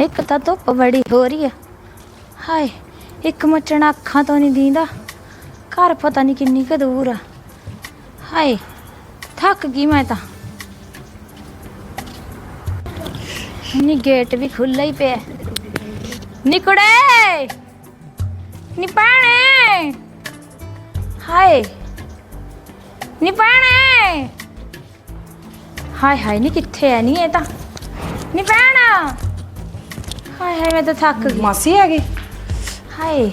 ਇੱਕ ਤਾਂ ਧੁੱਪ ਬੜੀ ਹੋ ਰਹੀ ਆ। ਹਾਏ, ਇੱਕ ਮੱਚਣਾ ਅੱਖਾਂ ਤੋਂ ਨਹੀਂ ਦੀਂਦਾ। ਘਰ ਪਤਾ ਨਹੀਂ ਕਿੰਨੀ ਕੁ ਦੂਰ ਆ। ਹਾਏ, ਥੱਕ ਗਈ ਮੈਂ ਤਾਂ। ਨੀ, ਗੇਟ ਵੀ ਖੁੱਲਾ ਹੀ ਪਿਆ। ਨਿਕੜੇ ਨੀ ਪਾਣੇ ਹਾਏ, ਨੀ ਪਾਣੇ ਹਾਏ ਹਾਏ, ਨੀ, ਕਿੱਥੇ ਐ? ਨੀ, ਇਹ ਤਾਂ। ਨੀ ਪਾਣਾ ਹਾਏ ਹਾਏ ਮੈਂ ਤਾਂ ਥੱਕ ਗਈ। ਮਾਸੀ ਆ ਗਈ ਹਾਏ।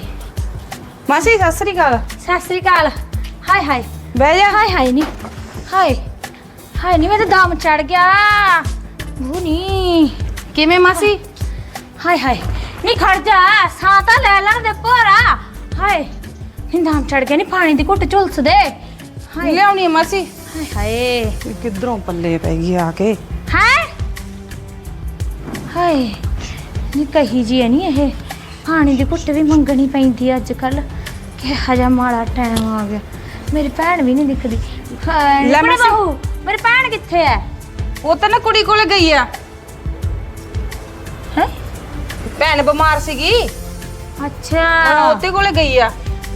ਮਾਸੀ ਸਤਿ ਸ੍ਰੀ ਅਕਾਲ। ਸਤਿ ਸ੍ਰੀ ਅਕਾਲ। ਹਾਏ ਹਾਏ। ਬਹਿ ਜਾ। ਹਾਏ ਹਾਏ ਨੀ। ਹਾਏ। ਹਾਏ ਨੀ ਮੈਂ ਤਾਂ ਦਮ ਚੜ ਗਿਆ। ਉਹ ਨੀ। ਕਿਵੇਂ ਮਾਸੀ? ਹਾਏ ਹਾਏ। ਨੀ ਖੜ ਜਾ ਸਾਹ ਤਾਂ ਲੈ ਲੈਣ ਦੇ ਭੋਰਾ। ਹਾਏ। ਨੀ ਦਮ ਚੜ ਗਿਆ ਨੀ ਪਾਣੀ ਦੀ ਘੁੱਟ ਝੁਲਸ ਦੇ ਹਾਏ। ਲਿਆਉਣੀ ਆ ਮਾਸੀ। ਹਾਏ ਹਾਏ। ਇਹ ਕਿੱਧਰੋਂ ਪੱਲੇ ਪੈ ਗਈ ਆ ਕੇ? ਹਾਏ ਹਾਏ। ਨੀ ਕਹੀ ਜੀ ਨਹੀਂ ਇਹ। ਪਾਣੀ ਦੀ ਘੁੱਟ ਵੀ ਮੰਗਣੀ ਪੈਂਦੀ ਅੱਜ ਕੱਲ ਕਿਹੋ ਜਿਹਾ ਮਾੜਾ ਟਾਈਮ ਆ ਗਿਆ। ਮੇਰੀ ਭੈਣ ਵੀ ਨਹੀਂ ਦਿਖਦੀ। ਲੈ ਮਾਸੀ। ਬਹੂ। ਮੇਰੀ ਭੈਣ ਕਿੱਥੇ ਹੈ ਉਹ ਤਾਂ ਨਾ ਕੁੜੀ ਕੋਲੇ ਗਈ ਆ। ਹੈ? ਭੈਣ ਬਿਮਾਰ ਸੀਗੀ। ਅੱਛਾ। ਉਹਦੇ ਕੋਲੇ ਗਈ ਆ।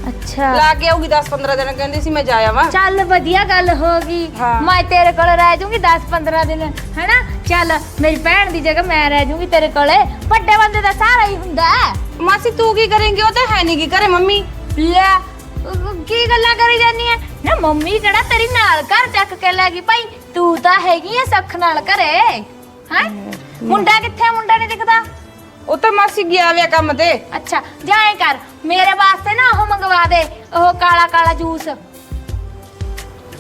ਅੱਛਾ। ਲਾ ਕੇ ਆਊਗੀ 10 15 ਦਿਨ ਕਹਿੰਦੀ ਸੀ ਮੈਂ ਜਾ ਆਵਾਂ। ਚੱਲ ਵਧੀਆ ਗੱਲ ਹੋ ਗਈ। ਹਾਂ। ਮੈਂ ਤੇਰੇ ਕੋਲ ਰਹਿ ਜਾਊਂਗੀ 10 15 ਦਿਨ ਹੈਨਾ? ਚੱਲ ਮੇਰੀ ਭੈਣ ਦੀ ਜਗ੍ਹਾ ਮੈਂ ਰਹਿ ਜਾਊਂਗੀ ਤੇਰੇ ਕੋਲੇ। ਵੱਡੇ ਬੰਦੇ ਦਾ ਸਹਾਰਾ ਹੀ ਹੁੰਦਾ ਹੈ। ਮਾਸੀ ਤੂੰ ਕੀ ਕਰੇਂਗੀ? ਉਹ ਤਾਂ ਹੈ ਨਹੀਂ ਕੀ ਘਰੇ ਮੰਮੀ। ਲੈ ਅਹ ਕੀ ਗੱਲਾਂ ਕਰੀ ਜਾਂਦੀ ਐ? ਨਾ ਮੰਮੀ ਕਿਹੜਾ ਤੇਰੀ ਨਾਲ ਘਰ ਚੱਕ ਕੇ ਲੈ ਗਈ। ਭਾਈ ਤੂੰ ਤਾਂ ਹੈਗੀ ਐ ਸੁੱਖ ਨਾਲ ਘਰੇ। ਹੈ? ਮੁੰਡਾ ਕਿੱਥੇ ਮੁੰਡਾ ਨਹੀਂ ਦਿਖਦਾ। ਉਹ ਤਾਂ ਮਾਸੀ ਗਿਆ ਵਿਆ ਕੰਮ ਤੇ। ਅੱਛਾ ਜਾਏ ਕਰ ਮੇਰੇ ਵਾਸਤੇ ਨਾ ਉਹ ਮੰਗਵਾ ਦੇ ਉਹ ਕਾਲਾ ਕਾਲਾ ਜੂਸ।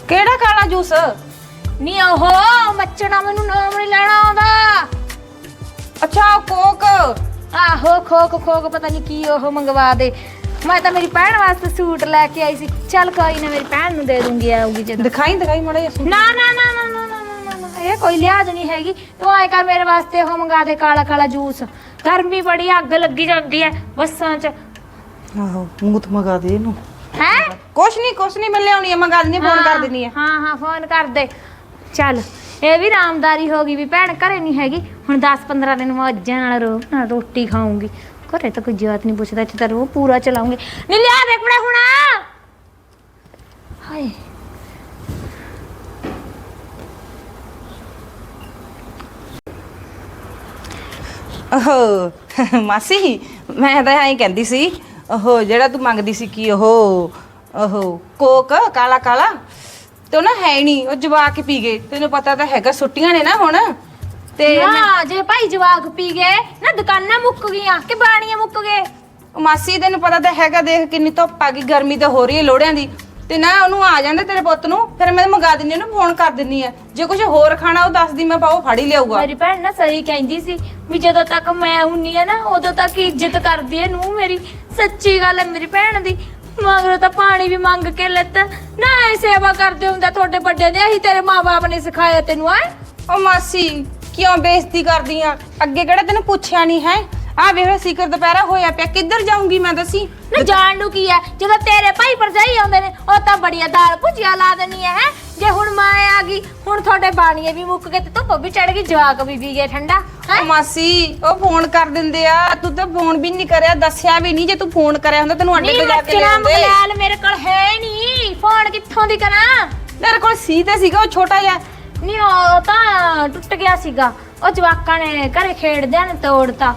ਕਿਹੜਾ ਕਾਲਾ ਜੂਸ? ਨਹੀਂ ਉਹ ਮੱਚਣਾ ਮੈਨੂੰ ਨਾਮ ਨਹੀਂ ਲੈਣਾ ਆਉਂਦਾ। ਅੱਛਾ ਉਹ ਕੋਕ। ਆਹੋ ਖੋਕ ਖੋਕ ਪਤਾ ਨਹੀਂ ਕੀ ਉਹ ਮੰਗਵਾ ਦੇ। ਮੈਂ ਤਾਂ ਮੇਰੀ ਭੈਣ ਵਾਸਤੇ ਸੂਟ ਲੈ ਕੇ ਆਈ ਸੀ। ਚੱਲ ਕੋਈ ਨਾ ਮੇਰੀ ਭੈਣ ਨੂੰ ਦੇ ਦੂੰਗੀ ਆਊਗੀ ਜਦੋਂ। ਦਿਖਾਈ ਦਿਖਾਈ ਮੜਾ ਨਾ ਨਾ ਨਾ ਨਾ ਨਾ ਨਾ ਇਹ ਕੋਈ ਲਿਆਜ ਨਹੀਂ ਹੈਗੀ। ਤੂੰ ਆਏ ਕਰ ਮੇਰੇ ਵਾਸਤੇ ਉਹ ਮੰਗਾ ਦੇ ਕਾਲਾ ਕਾਲਾ ਜੂਸ। ਗਰਮੀ ਬੜੀ ਅੱਗ ਲੱਗੀ ਜਾਂਦੀ ਹੈ ਬੱਸਾਂ 'ਚ। ਆਹੋ ਮੂਤ ਮਗਾ ਦੇ ਇਹਨੂੰ। ਹੈ? ਕੁਛ ਨਹੀਂ ਕੁਛ ਨਹੀਂ ਮੈਂ ਲਿਆਉਣੀ ਆ ਮੰਗਾ ਦਿੰਨੀ ਫੋਨ ਕਰ ਦਿੰਨੀ ਆ ਹਾਂ ਹਾਂ ਫੋਨ ਕਰ ਦੇ। ਚੱਲ ਇਹ ਵੀ ਰਾਮਦਾਰੀ ਹੋ ਗਈ ਵੀ ਭੈਣ ਘਰੇ ਨਹੀਂ ਹੈਗੀ। ਹੁਣ 10-15 ਦਿਨ ਮੌਜਾਂ ਨਾਲ ਰੋ ਨਾਲ ਰੋਟੀ ਖਾਊਂਗੀ। ਘਰੇ ਤਾਂ ਕੋਈ ਜਾਤ ਨਹੀਂ ਪੁੱਛਦਾ ਇੱਥੇ ਤਾਂ ਰੋ ਪੂਰਾ ਚਲਾਉਂਗੇ ਨਹੀਂ ਲਿਆ ਦੇ ਕੁੜੇ ਹੁਣ। ਹਾਏ। ਓਹੋ ਮਾਸੀ ਮੈਂ ਤਾਂ ਐਂ ਕਹਿੰਦੀ ਸੀ ਓਹੋ ਜਿਹੜਾ ਤੂੰ ਮੰਗਦੀ ਸੀ ਕੀ ਉਹ ਓਹੋ ਕੋਕ ਕਾਲਾ ਕਾਲਾ ਤੇ ਉਹ ਨਾ ਹੈ ਨਹੀਂ ਉਹ ਜਵਾ ਕੇ ਪੀ ਗਏ ਤੈਨੂੰ ਪਤਾ ਤਾਂ ਹੈਗਾ ਛੁੱਟੀਆਂ ਨੇ ਨਾ ਹੁਣ ਤੇ ਮੈਂ- ਨਾ ਜੇ ਭਾਈ ਜਵਾਕ ਪੀ ਗਏ ਨਾ ਦੁਕਾਨਾਂ ਮੁੱਕ ਗਈਆਂ ਕਿ ਬਾਣੀਆਂ ਮੁੱਕ ਗਏ? ਉਹ ਮਾਸੀ ਤੈਨੂੰ ਪਤਾ ਤਾਂ ਹੈਗਾ ਦੇਖ ਕਿੰਨੀ ਧੁੱਪ ਆ ਗਈ ਗਰਮੀ ਤਾਂ ਹੋ ਰਹੀ ਹੈ ਲੋੜਿਆਂ ਦੀ ਤੇ ਨਾ ਉਹਨੂੰ ਆ ਜਾਂਦਾ ਤੇਰੇ ਪੁੱਤ ਨੂੰ ਫਿਰ ਮੈਂ ਮੰਗਾ ਦਿੰਨੀ ਉਹਨੂੰ ਫੋਨ ਕਰ ਦਿੰਨੀ ਆ ਜੇ ਕੁਝ ਹੋਰ ਖਾਣਾ ਉਹ ਦੱਸਦੀ ਮੈਂ ਪਾਉ ਫੜ ਹੀ ਲਿਆਊਗਾ। ਮੇਰੀ ਭੈਣ ਨਾ ਸਹੀ ਕਹਿੰਦੀ ਸੀ ਵੀ ਜਦੋਂ ਤੱਕ ਮੈਂ ਹੁੰਨੀ ਆ ਨਾ ਉਦੋਂ ਤੱਕ ਇੱਜ਼ਤ ਕਰਦੀ ਐ ਨੂੰ ਮੇਰੀ। ਸੱਚੀ ਗੱਲ ਐ ਮੇਰੀ ਭੈਣ ਦੀ। ਮਗਰੋਂ ਤਾਂ ਪਾਣੀ ਵੀ ਮੰਗ ਕੇ ਲੈਤਾ। ਨਾ ਐ ਸੇਵਾ ਕਰਦੇ ਹੁੰਦਾ ਤੁਹਾਡੇ ਵੱਡੇ ਨੇ ਅਸੀਂ ਤੇਰੇ ਮਾਪੇ ਨੇ ਸਿਖਾਇਆ ਤੈਨੂੰ ਆ ਉਹ ਮਾਸੀ ਕਿਉਂ ਬੇਇੱਜ਼ਤੀ ਕਰਦੀ ਆ? ਅੱਗੇ ਕਿਹੜਾ ਤੈਨੂੰ ਪੁੱਛਿਆ ਨਹੀਂ ਹੈ? ਆ ਵੇਖ ਸਿਕਰ ਦੁਪਹਿਰਾ ਹੋਇਆ ਪਿਆ ਕਿੱਧਰ ਜਾਊਂਗੀ ਮੈਂ ਦੱਸੀ? ਨਾ ਜਾਣ ਨੂੰ ਕੀ ਐ ਜਦੋਂ ਤੇਰੇ ਭਾਈ ਭਰਜਾਈ ਆਉਂਦੇ ਨੇ ਉਹ ਤਾਂ ਬੜੀਆਂ ਦਾਲ ਭੁਜੀਆ ਲਾ ਦੇਣੀ ਐ ਹੈਂ। ਜੇ ਹੁਣ ਮੈਂ ਆ ਗਈ ਹੁਣ ਤੁਹਾਡੇ ਬਾਣੀਏ ਵੀ ਮੁੱਕ ਗਏ ਤੇ ਧੁੱਪ ਵੀ ਚੜ ਗਈ ਜਵਾਕ ਵੀ ਪੀ ਗਏ ਠੰਡਾ ਹੈਂ। ਉਹ ਮਾਸੀ ਉਹ ਫੋਨ ਕਰ ਦਿੰਦੇ ਆ ਤੂੰ ਤਾਂ ਫੋਨ ਵੀ ਨਹੀਂ ਕਰਿਆ ਦੱਸਿਆ ਵੀ ਨਹੀਂ ਜੇ ਤੂੰ ਫੋਨ ਕਰਿਆ ਹੁੰਦਾ ਤੈਨੂੰ ਅੱਡੇ ਨਹੀਂ ਤੇ ਜਾ ਕੇ ਮੱਚਣਾ ਲਿਆਉਂਦੇ। ਮਗਲਾਲ ਮੇਰੇ ਕੋਲ ਹੈ ਨਹੀਂ ਫੋਨ ਕਿੱਥੋਂ ਦੀ ਕਰਾਂ? ਤੇਰੇ ਕੋਲ ਸੀ ਤੇ ਸੀਗਾ ਉਹ ਛੋਟਾ ਜਿਹਾ। ਨਹੀਂ ਉਹ ਤਾਂ ਟੁੱਟ ਗਿਆ ਸੀਗਾ ਉਹ ਜਵਾਕਾਂ ਨੇ ਘਰੇ ਖੇਡਦਿਆਂ ਨੇ ਤੋੜਤਾ।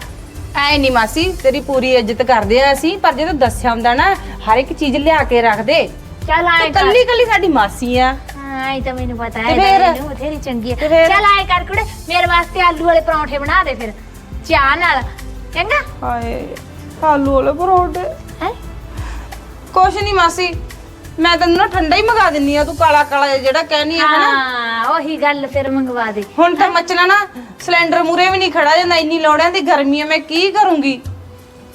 ਐ ਨਹੀਂ ਮਾਸੀ ਤੇਰੀ ਪੂਰੀ ਇੱਜ਼ਤ ਕਰਦੇ ਆ ਅਸੀਂ ਪਰ ਜੇ ਤੂੰ ਦੱਸਿਆ ਹੁੰਦਾ ਨਾ ਹਰ ਇੱਕ ਚੀਜ਼ ਲਿਆ ਕੇ ਰੱਖ ਦੇ ਚੱਲ ਆਏ ਤੂੰ ਕਰ। ਕੱਲੀ ਕੱਲੀ ਸਾਡੀ ਮਾਸੀ ਆ। ਹਾਂ ਇਹ ਤਾਂ ਮੈਨੂੰ ਪਤਾ ਤੇ ਹੈ ਫਿਰ? ਮੈਨੂੰ ਬਥੇਰੀ ਚੰਗੀ ਹੈ ਤੇ ਫਿਰ? ਚੱਲ ਆਏ ਕਰ ਕੁੜੇ ਮੇਰੇ ਵਾਸਤੇ ਆਲੂ ਵਾਲੇ ਪਰੌਂਠੇ ਬਣਾ ਦੇ ਫਿਰ ਚਾਹ ਨਾਲ ਚੰਗਾ? ਹਾਏ ਆਲੂ ਵਾਲੇ ਪਰੌਂਠੇ। ਹੈ? ਕੁਛ ਨਹੀਂ ਮਾਸੀ ਮੈਂ ਤੈਨੂੰ ਨਾ ਠੰਡਾ ਹੀ ਮੰਗਾ ਦਿੰਨੀ ਆ ਤੂੰ ਕਾਲਾ ਕਾਲਾ ਜਿਹਾ ਜਿਹੜਾ ਕਹਿਨੀ ਆ ਹਨਾ? ਹਾਂ ਉਹੀ ਗੱਲ ਫਿਰ ਮੰਗਵਾ ਦੇ। ਹੁਣ ਤਾਂ ਮਚਣਾ ਨਾ ਸਿਲੰਡਰ ਮੂਰੇ ਵੀ ਨਹੀਂ ਖੜਾ ਜਾਂਦਾ ਇੰਨੀ ਲੋੜਾਂ ਦੀ ਗਰਮੀ ਆ ਮੈਂ ਕੀ ਕਰੂੰਗੀ?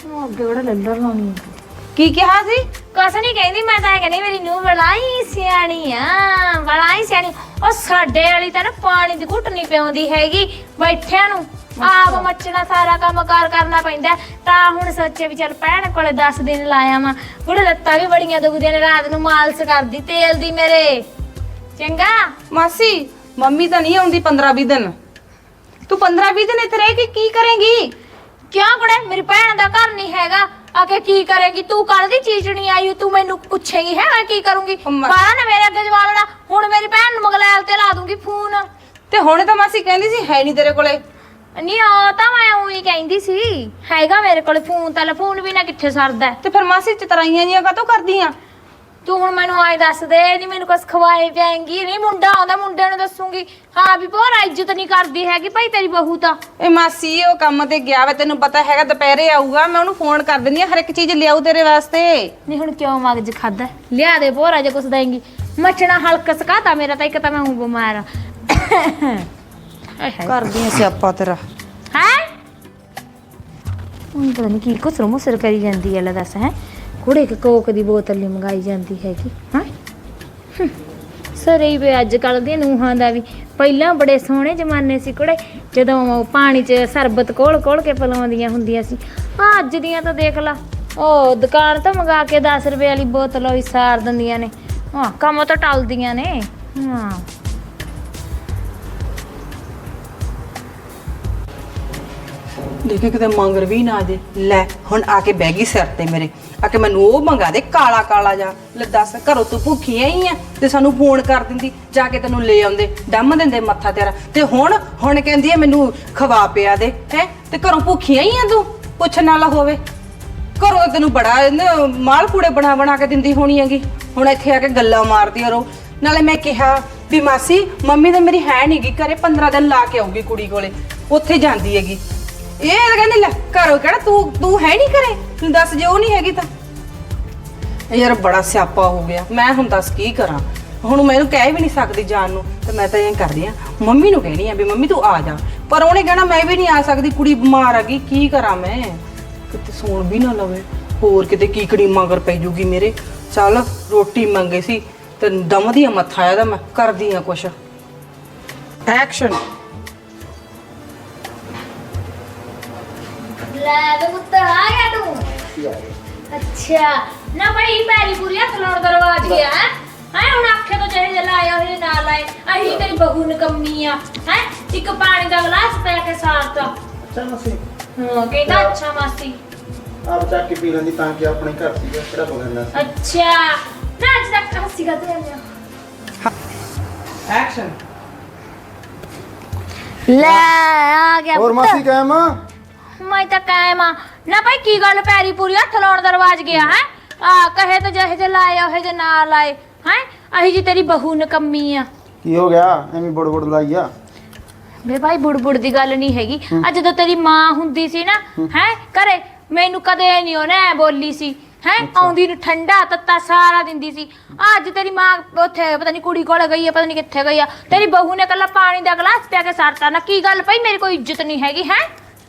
ਉਹ ਅੱਗੇ ਉਹੜਾ ਲੱਲਰ ਲਾਉਣੀ ਕੀ ਕਿਹਾ ਸੀ? ਕੁਛ ਨਹੀਂ ਕਹਿੰਦੀ ਮੈਂ ਤਾਂ ਕਹਿੰਦੀ ਮੇਰੀ ਨੂੰ ਬੜਾਈ ਸਿਆਣੀ ਆ ਬੜਾਈ ਸਿਆਣੀ। ਉਹ ਸਾਡੇ ਵਾਲੀ ਤਾਂ ਨਾ ਪਾਣੀ ਦੀ ਘੁੱਟ ਨਹੀਂ ਪਿਆਉਂਦੀ ਹੈਗੀ ਬੈਠਿਆਂ ਨੂੰ। ਆਪ ਮੱਚਣਾ ਸਾਰਾ ਕੰਮ ਕਾਰ ਕਰਨਾ ਪੈਂਦਾ। ਹੈ। ਤਾਂ ਹੁਣ ਸੋਚੇ ਵੀ ਚੱਲ ਭੈਣ ਕੋਲੇ 10 ਦਿਨ ਲਾਇਆ ਵਾਂ। ਬੁੜੇ ਲੱਤਾਂ ਵੀ ਬੜੀਆਂ ਦੁਖਦੀਆਂ ਨੇ ਰਾਤ ਨੂੰ ਮਾਲਸ਼ ਕਰਦੀ ਤੇਲ ਦੀ ਮੇਰੇ। ਚੰਗਾ? ਮਾਸੀ ਮੰਮੀ ਤਾਂ ਨਹੀਂ ਆਉਂਦੀ 15 20 ਦਿਨ। ਤੂੰ 15 20 ਦਿਨ ਇੱਥੇ ਰਹਿ ਕੇ ਕੀ ਕਰੇਂਗੀ? ਕਿਉਂ ਕੁੜੇ? ਮੇਰੀ ਭੈਣ ਦਾ ਘਰ ਨਹੀਂ ਹੈਗਾ। ਆ ਕੇ ਕੀ ਕਰੇਗੀ? ਤੂੰ ਕੱਲ ਦੀ ਚੀਜ਼ ਨਹੀਂ ਆਈ ਤੂੰ ਮੈਨੂੰ ਪੁੱਛੇਗੀ ਹੈ ਮੈਂ ਕੀ ਕਰੂੰਗੀ? ਉਹ ਮੈਂ- ਬਾਹਰ ਨਾ ਮੇਰੇ ਅੱਗੇ ਜਵਾਲਣਾ ਹੁਣ ਮੇਰੀ ਭੈਣ ਨੂੰ ਮਗਲੈਲ ਤੇ ਲਾ ਦੂੰਗੀ ਫੋਨ। ਤੇ ਹੁਣ ਤਾਂ ਮਾਸੀ ਕਹਿੰਦੀ ਸੀ ਹੈ ਨਹੀਂ ਤੇਰੇ ਕੋਲੇ। ਨਹੀਂ ਆ ਤਾਂ ਮੈਂ ਉਹੀ ਕਹਿੰਦੀ ਸੀ। ਹੈਗਾ ਮੇਰੇ ਕੋਲ ਫੋਨ ਤਾਂ ਫੋਨ ਵੀ ਨਾ ਕਿੱਥੇ ਸਰਦਾ। ਹੈ। ਤੇ ਫਿਰ ਮਾਸੀ ਚਤਰਾਈਆਂ ਜੀਆਂ ਕਾਤੋਂ ਕਰਦੀਆਂ? ਤੂੰ ਹੁਣ ਮੈਨੂੰ ਆਏ ਦੱਸ ਦੇ ਨਹੀਂ ਮੈਨੂੰ ਕੁਛ ਖਵਾਏ ਪਿਆਏਂਗੀ ਨਹੀਂ ਮੁੰਡਾ ਆਉਂਦਾ ਮੁੰਡੇ ਨੂੰ ਦੱਸੂਗੀ। ਹਾਂ ਵੀ ਭੋਰਾ ਇੱਜ਼ਤ ਨਹੀਂ ਕਰਦੀ ਹੈਗੀ ਭਾਈ ਤੇਰੀ ਬਹੂ ਤਾਂ। ਇਹ ਮਾਸੀ ਉਹ ਕੰਮ ਤੇ ਗਿਆ ਵਾ ਤੈਨੂੰ ਪਤਾ ਹੈਗਾ ਦੁਪਹਿਰੇ ਆਊਗਾ ਮੈਂ ਉਹਨੂੰ ਫੋਨ ਕਰ ਦਿੰਦੀ ਆ ਹਰ ਇੱਕ ਚੀਜ਼ ਲਿਆਉ ਤੇਰੇ ਵਾਸਤੇ। ਨਹੀਂ ਹੁਣ ਕਿਉਂ ਮਗਜ ਖਾਦਾ ਲਿਆ ਦੇ ਭੋਰਾ ਜੇ ਕੁਛ ਦੇਂਗੀ। ਮੱਚਣਾ ਹਲਕ ਸਕਾਤਾ ਮੇਰਾ ਤਾਂ ਇੱਕ ਤਾਂ ਮੈਂ ਹੂੰ ਬਿਮਾਰ ਹੈ। ਕਰਦੀ ਆ ਸਿਆਪਾ ਤੇਰਾ। ਹੈ? ਹੁਣ ਪਤਾ ਨਹੀਂ ਕੀ ਕੁਸਰ ਮੁਸਰ ਕਰੀ ਜਾਂਦੀ ਹੈ ਲੈ ਦੱਸ ਹੈ? ਕੁੜੇ ਕਿ ਕੋਕ ਦੀ ਬੋਤਲ ਨਹੀਂ ਮੰਗਾਈ ਜਾਂਦੀ ਹੈਗੀ, ਹਾਂ? ਸਰੇ ਵੀ ਅੱਜ ਕੱਲ ਦੀਆਂ ਨੂੰਹਾਂ ਦਾ ਵੀ ਪਹਿਲਾਂ ਬੜੇ ਸੋਹਣੇ ਜ਼ਮਾਨੇ ਸੀ ਕੁੜੇ, ਜਦੋਂ ਪਾਣੀ 'ਚ ਸਰਬਤ ਕੋਲ ਕੋਲ ਕੇ ਪਿਲਾਉਂਦੀਆਂ ਹੁੰਦੀਆਂ ਸੀ। ਆਹ ਅੱਜ ਦੀਆਂ ਤਾਂ ਦੇਖ ਲਾ, ਉਹ ਦੁਕਾਨ ਤੋਂ ਮੰਗਾ ਕੇ 10 ਰੁਪਏ ਵਾਲੀ ਬੋਤਲ ਉਹ ਸਾਰ ਦਿੰਦੀਆਂ ਨੇ। ਹਾਂ ਕੰਮ ਤਾਂ ਟਲਦੀਆਂ ਨੇ। ਹਾਂ। ਦੇਖੇ ਕਿਤੇ ਮੰਗਰ ਵੀ ਨਾ ਦੇ ਲੈ, ਹੁਣ ਆ ਕੇ ਬਹਿ ਗਈ ਸਿਰ ਤੇ ਮੇਰੇ। ਆ ਕੇ ਮੈਨੂੰ ਉਹ ਮੰਗਾ ਦੇ, ਕਾਲਾ ਕਾਲਾ ਜਾ ਲੈ ਦੱਸ, ਘਰੋਂ ਤੂੰ ਭੁੱਖੀ ਆਈ ਆ ਤੇ ਸਾਨੂੰ ਫੋਨ ਕਰ ਦਿੰਦੀ, ਜਾ ਕੇ ਤੈਨੂੰ ਲੈ ਆਉਂਦੇ, ਡੰਮ ਦਿੰਦੇ ਮੱਥਾ ਤੇਰਾ। ਤੇ ਹੁਣ ਹੁਣ ਕਹਿੰਦੀ ਆ ਮੈਨੂੰ ਖਵਾ ਪਿਆ ਦੇ, ਹੈ? ਤੇ ਘਰੋਂ ਭੁੱਖੀ ਆਈ ਆ ਤੂੰ? ਪੁੱਛਣ ਵਾਲਾ ਹੋਵੇ। ਘਰੋਂ ਤੈਨੂੰ ਬੜਾ ਮਾਲ ਕੂੜੇ ਬਣਾ ਬਣਾ ਕੇ ਦਿੰਦੀ ਹੋਣੀ ਹੈਗੀ। ਹੁਣ ਇੱਥੇ ਆ ਕੇ ਗੱਲਾਂ ਮਾਰਦੀ ਰੋ। ਨਾਲੇ ਮੈਂ ਕਿਹਾ ਵੀ ਮਾਸੀ, ਮੰਮੀ ਤਾਂ ਮੇਰੀ ਹੈ ਨਹੀਂਗੀ ਘਰੇ 15 ਦਿਨ ਲਾ ਕੇ ਆਊਗੀ ਕੁੜੀ ਕੋਲੇ। ਉੱਥੇ ਜਾਂਦੀ ਹੈਗੀ। ਇਹ ਤਾਂ ਕਹਿੰਦੀ ਲੈ, ਘਰੋਂ ਕਿਹੜਾ ਤੂੰ ਤੂੰ ਹੈ ਨਹੀਂ ਘਰੇ? ਤੂੰ ਦੱਸ ਜੇ ਉਹ ਨਹੀਂ ਹੈਗੀ ਤਾਂ। ਯਾਰ ਬੜਾ ਸਿਆਪਾ ਹੋ ਗਿਆ। ਮੈਂ ਹੁਣ ਦੱਸ ਕੀ ਕਰਾਂ? ਹੁਣ ਮੈਨੂੰ ਕਹਿ ਵੀ ਨਹੀਂ ਸਕਦੀ ਜਾਣ ਨੂੰ, ਤੇ ਮੈਂ ਤਾਂ ਇਹ ਕਰਦੀ ਆ, ਮੰਮੀ ਨੂੰ ਕਹਿਣੀ ਆ ਵੀ ਮੰਮੀ ਤੂੰ ਆ ਜਾ। ਪਰ ਉਹਨੇ ਕਹਿਣਾ, ਮੈਂ ਵੀ ਨਹੀਂ ਆ ਸਕਦੀ, ਕੁੜੀ ਬਿਮਾਰ ਆ ਗਈ, ਕੀ ਕਰਾਂ ਮੈਂ? ਕਿਤੇ ਸੌਣ ਵੀ ਨਾ ਲਵੇ। ਹੋਰ ਕਿਤੇ ਕੀ ਕੜੀ ਮਗਰ ਪੈ ਜੂਗੀ ਮੇਰੇ? ਚੱਲ, ਰੋਟੀ ਮੰਗੇ ਸੀ, ਤੇ ਦਮਦੀ ਆ ਮੱਥਾ ਇਹਦਾ ਮੈਂ ਕਰਦੀ ਆ ਕੁਛ। ਐਕਸ਼ਨ ਲੈ ਵੇ ਪੁੱਤਰ ਆ ਗਿਆ ਤੂੰ। ਅੱਛਾ। ਨਾ ਬਈ ਪੈਰੀ ਪੂਰੀ ਹੱਥ ਲਾਉਣ ਦਰਵਾਜ ਗਿਆ ਹੈ ਹੈ? ਹੁਣ ਆਖੇ ਤੋਂ ਜਿਹੜੇ ਜਲਾ ਆਇਆ ਹੋਏ ਨਾਲ ਲਾਏ। ਅਹੀਂ ਤੇਰੀ ਬਹੂ ਨਕੰਮੀ ਆ ਹੈ? ਇੱਕ ਪਾਣੀ ਦਾ ਗਲਾਸ ਪੈ ਕੇ ਸਾਰਤਾ ਅੱਛਾ ਮਸੀ। ਹਾਂ ਕਹਿੰਦਾ ਅੱਛਾ ਮਾਸੀ। ਆਪ ਚੱਕ ਕੇ ਪੀ ਲੈਂਦੀ ਤਾਂ ਕਿ ਆਪਣੇ ਘਰ ਸੀਗਾ ਕਿਹੜਾ ਬਗਾਨਾ ਸੀ। ਅੱਛਾ। ਨਾ ਅੱਜ ਤੱਕ ਹੱਸੀ ਗਾ ਤੇ ਆ। ਐਕਸ਼ਨ ਲੈ ਆ ਗਿਆ ਹੋਰ ਮਾਸੀ ਕਾਇਮ? ਮੈਂ ਤਾਂ ਕਾਇਮ ਆ। ਨਾ ਭਾਈ ਕੀ ਗੱਲ ਪੈਰੀ ਪੂਰੀ? ਹੱਥ ਲਾਉਣ ਦਰਵਾਜ ਗਿਆ ਹੈ? ਆ ਕਹੇ ਤਾਂ ਜਿਹੇ ਜੇ ਲਾਏ ਉਹ ਜੇ ਨਾ ਲਾਏ ਹੈ? ਅਹੀ ਜੀ ਤੇਰੀ ਬਹੂ ਨਕੰਮੀ ਆ। ਕੀ ਹੋ ਗਿਆ? ਐਵੇਂ ਬੜ ਬੜ ਲਾਈ ਆ? ਵੇ ਭਾਈ ਬੁੜਬੁੜ ਦੀ ਗੱਲ ਨਹੀਂ ਹੈਗੀ। ਅੱਜ ਜਦੋਂ ਤੇਰੀ ਮਾਂ ਹੁੰਦੀ ਸੀ ਨਾ ਹੈ। ਘਰੇ ਮੈਨੂੰ ਕਦੇ ਨਹੀਂ ਉਹਨੇ ਐਂ ਬੋਲੀ ਸੀ ਹੈ? ਆਉਂਦੀ ਨੂੰ ਠੰਡਾ ਤੱਤਾ ਸਾਰਾ ਦਿੰਦੀ ਸੀ। ਅੱਜ ਤੇਰੀ ਮਾਂ ਉੱਥੇ ਪਤਾ ਨਹੀਂ ਕੁੜੀ ਕੋਲ ਗਈ ਹੈ ਪਤਾ ਨਹੀਂ ਕਿੱਥੇ ਗਈ ਆ। ਤੇਰੀ ਬਹੂ ਨੇ ਕੱਲਾ ਪਾਣੀ ਦਾ ਗਲਾਸ ਪਿਆ ਕੇ ਸਰਤਾ ਨਾ ਕੀ ਗੱਲ ਭਾਈ ਮੇਰੀ ਕੋਈ ਇੱਜ਼ਤ ਨਹੀਂ ਹੈਗੀ ਹੈ?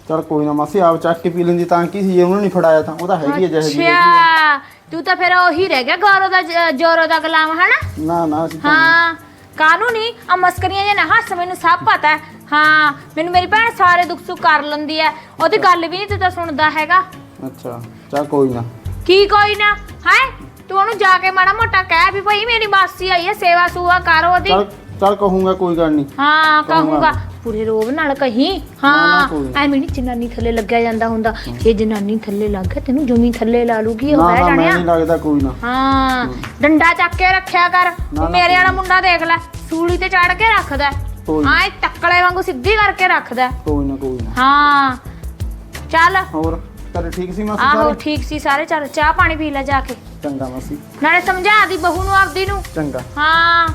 ਚਲ ਕੋਈ ਨਾ ਮਾਸੀ ਆਪ ਚੱਕ ਕੇ ਪੀ ਲੈਂਦੀ ਤਾਂ ਕੀ ਸੀ ਜੇ ਉਹਨੂੰ ਨਹੀਂ ਫੜਾਇਆ ਤਾਂ ਉਹ ਤਾਂ ਹੈਗੀ ਹੈ ਜਿਹੇ। ਅੱਛਾ ਤੂੰ ਤਾਂ ਫਿਰ ਉਹੀ ਰਹਿ ਗਿਆ ਗੌਰਵ ਦਾ ਜ- ਜੋਰੋ ਦਾ ਗੁਲਾਮ ਹਨਾ? ਨਾ ਨਾ ਅਸੀਂ ਤਾਂ ਹਾਂ ਕਾਨੂੰਨੀ ਆ ਮਸਕਰੀਆਂ ਜੇ ਨਾ ਹੱਸ ਮੈਨੂੰ ਸਭ ਪਤਾ ਹੈ। ਹਾਂ ਮੈਨੂੰ ਮੇਰੀ ਭੈਣ ਸਾਰੇ ਦੁੱਖ ਸੁੱਖ ਕਰ ਲੈਂਦੀ ਹੈ। ਉਹਦੀ ਗੱਲ ਵੀ ਨਹੀਂ ਤੂੰ ਤਾਂ ਸੁਣਦਾ ਹੈਗਾ। ਅੱਛਾ ਚਲ ਕੋਈ ਨਾ। ਕੀ ਕੋਈ ਨਾ? ਹੈ? ਤੂੰ ਉਹਨੂੰ ਜਾ ਕੇ ਮਾੜਾ ਮੋਟਾ ਕਹਿ ਵੀ ਭਾਈ ਮੇਰੀ ਮਾਸੀ ਆਈ ਹੈ ਸੇਵਾ ਸੂਆ ਕਰ ਉਹਦੀ। ਚਲ ਚਲ ਕਹੂੰਗਾ ਕੋਈ ਗੱਲ ਨਹੀਂ। ਹਾਂ ਕਹੂੰਗਾ। ਕਹੂੰਗਾ। ਪੂਰੇ ਰੋਬ ਨਾਲ ਕਹੀਂ। ਹਾਂ ਕੋਈ ਨਾ। ਐਵੇਂ ਨਹੀਂ ਜਨਾਨੀ ਥੱਲੇ ਲੱਗਿਆ ਜਾਂਦਾ ਹੁੰਦਾ। ਜੇ ਜਨਾਨੀ ਥੱਲੇ ਲੱਗ ਗਿਆ ਤੈਨੂੰ ਜਮੀ ਥੱਲੇ ਲਾ ਲੂਗੀ ਉਹ ਨਾ ਬਹਿ ਨਾ ਮੈਂ ਜਾਣਿਆ ਨਹੀਂ ਲੱਗਦਾ ਕੋਈ ਨਾ। ਹਾਂ ਡੰਡਾ ਚੱਕ ਕੇ ਰੱਖਿਆ ਕਰ। ਨਾ, ਮੇਰੇ ਵਾਲਾ ਮੁੰਡਾ ਦੇਖ ਲੈ ਸੂਲੀ ਤੇ ਚੜ ਕੇ ਰੱਖਦਾ। ਕੋਈ। ਹਾਂ ਇਹ ਟੱਕਲੇ ਵਾਂਗੂ ਸਿੱਧੀ ਕਰਕੇ ਰੱਖਦਾ। ਕੋਈ ਨਾ ਕੋਈ ਨਾ। ਹਾਂ ਚੱਲ। ਹੋਰ ਤੇਰੇ ਠੀਕ ਸੀ ਮਾਸੀ ਆਹੋ ਸਾਰੇ? ਠੀਕ ਸੀ ਸਾਰੇ ਚੱਲ ਚਾਹ ਪਾਣੀ ਪੀ ਲੈ ਜਾ ਕੇ। ਚੰਗਾ ਮਾਸੀ। ਨਾਲੇ ਸਮਝਾ ਦੀ ਬਹੂ ਨੂੰ ਆਪਦੀ ਨੂੰ। ਚੰਗਾ। ਹਾਂ।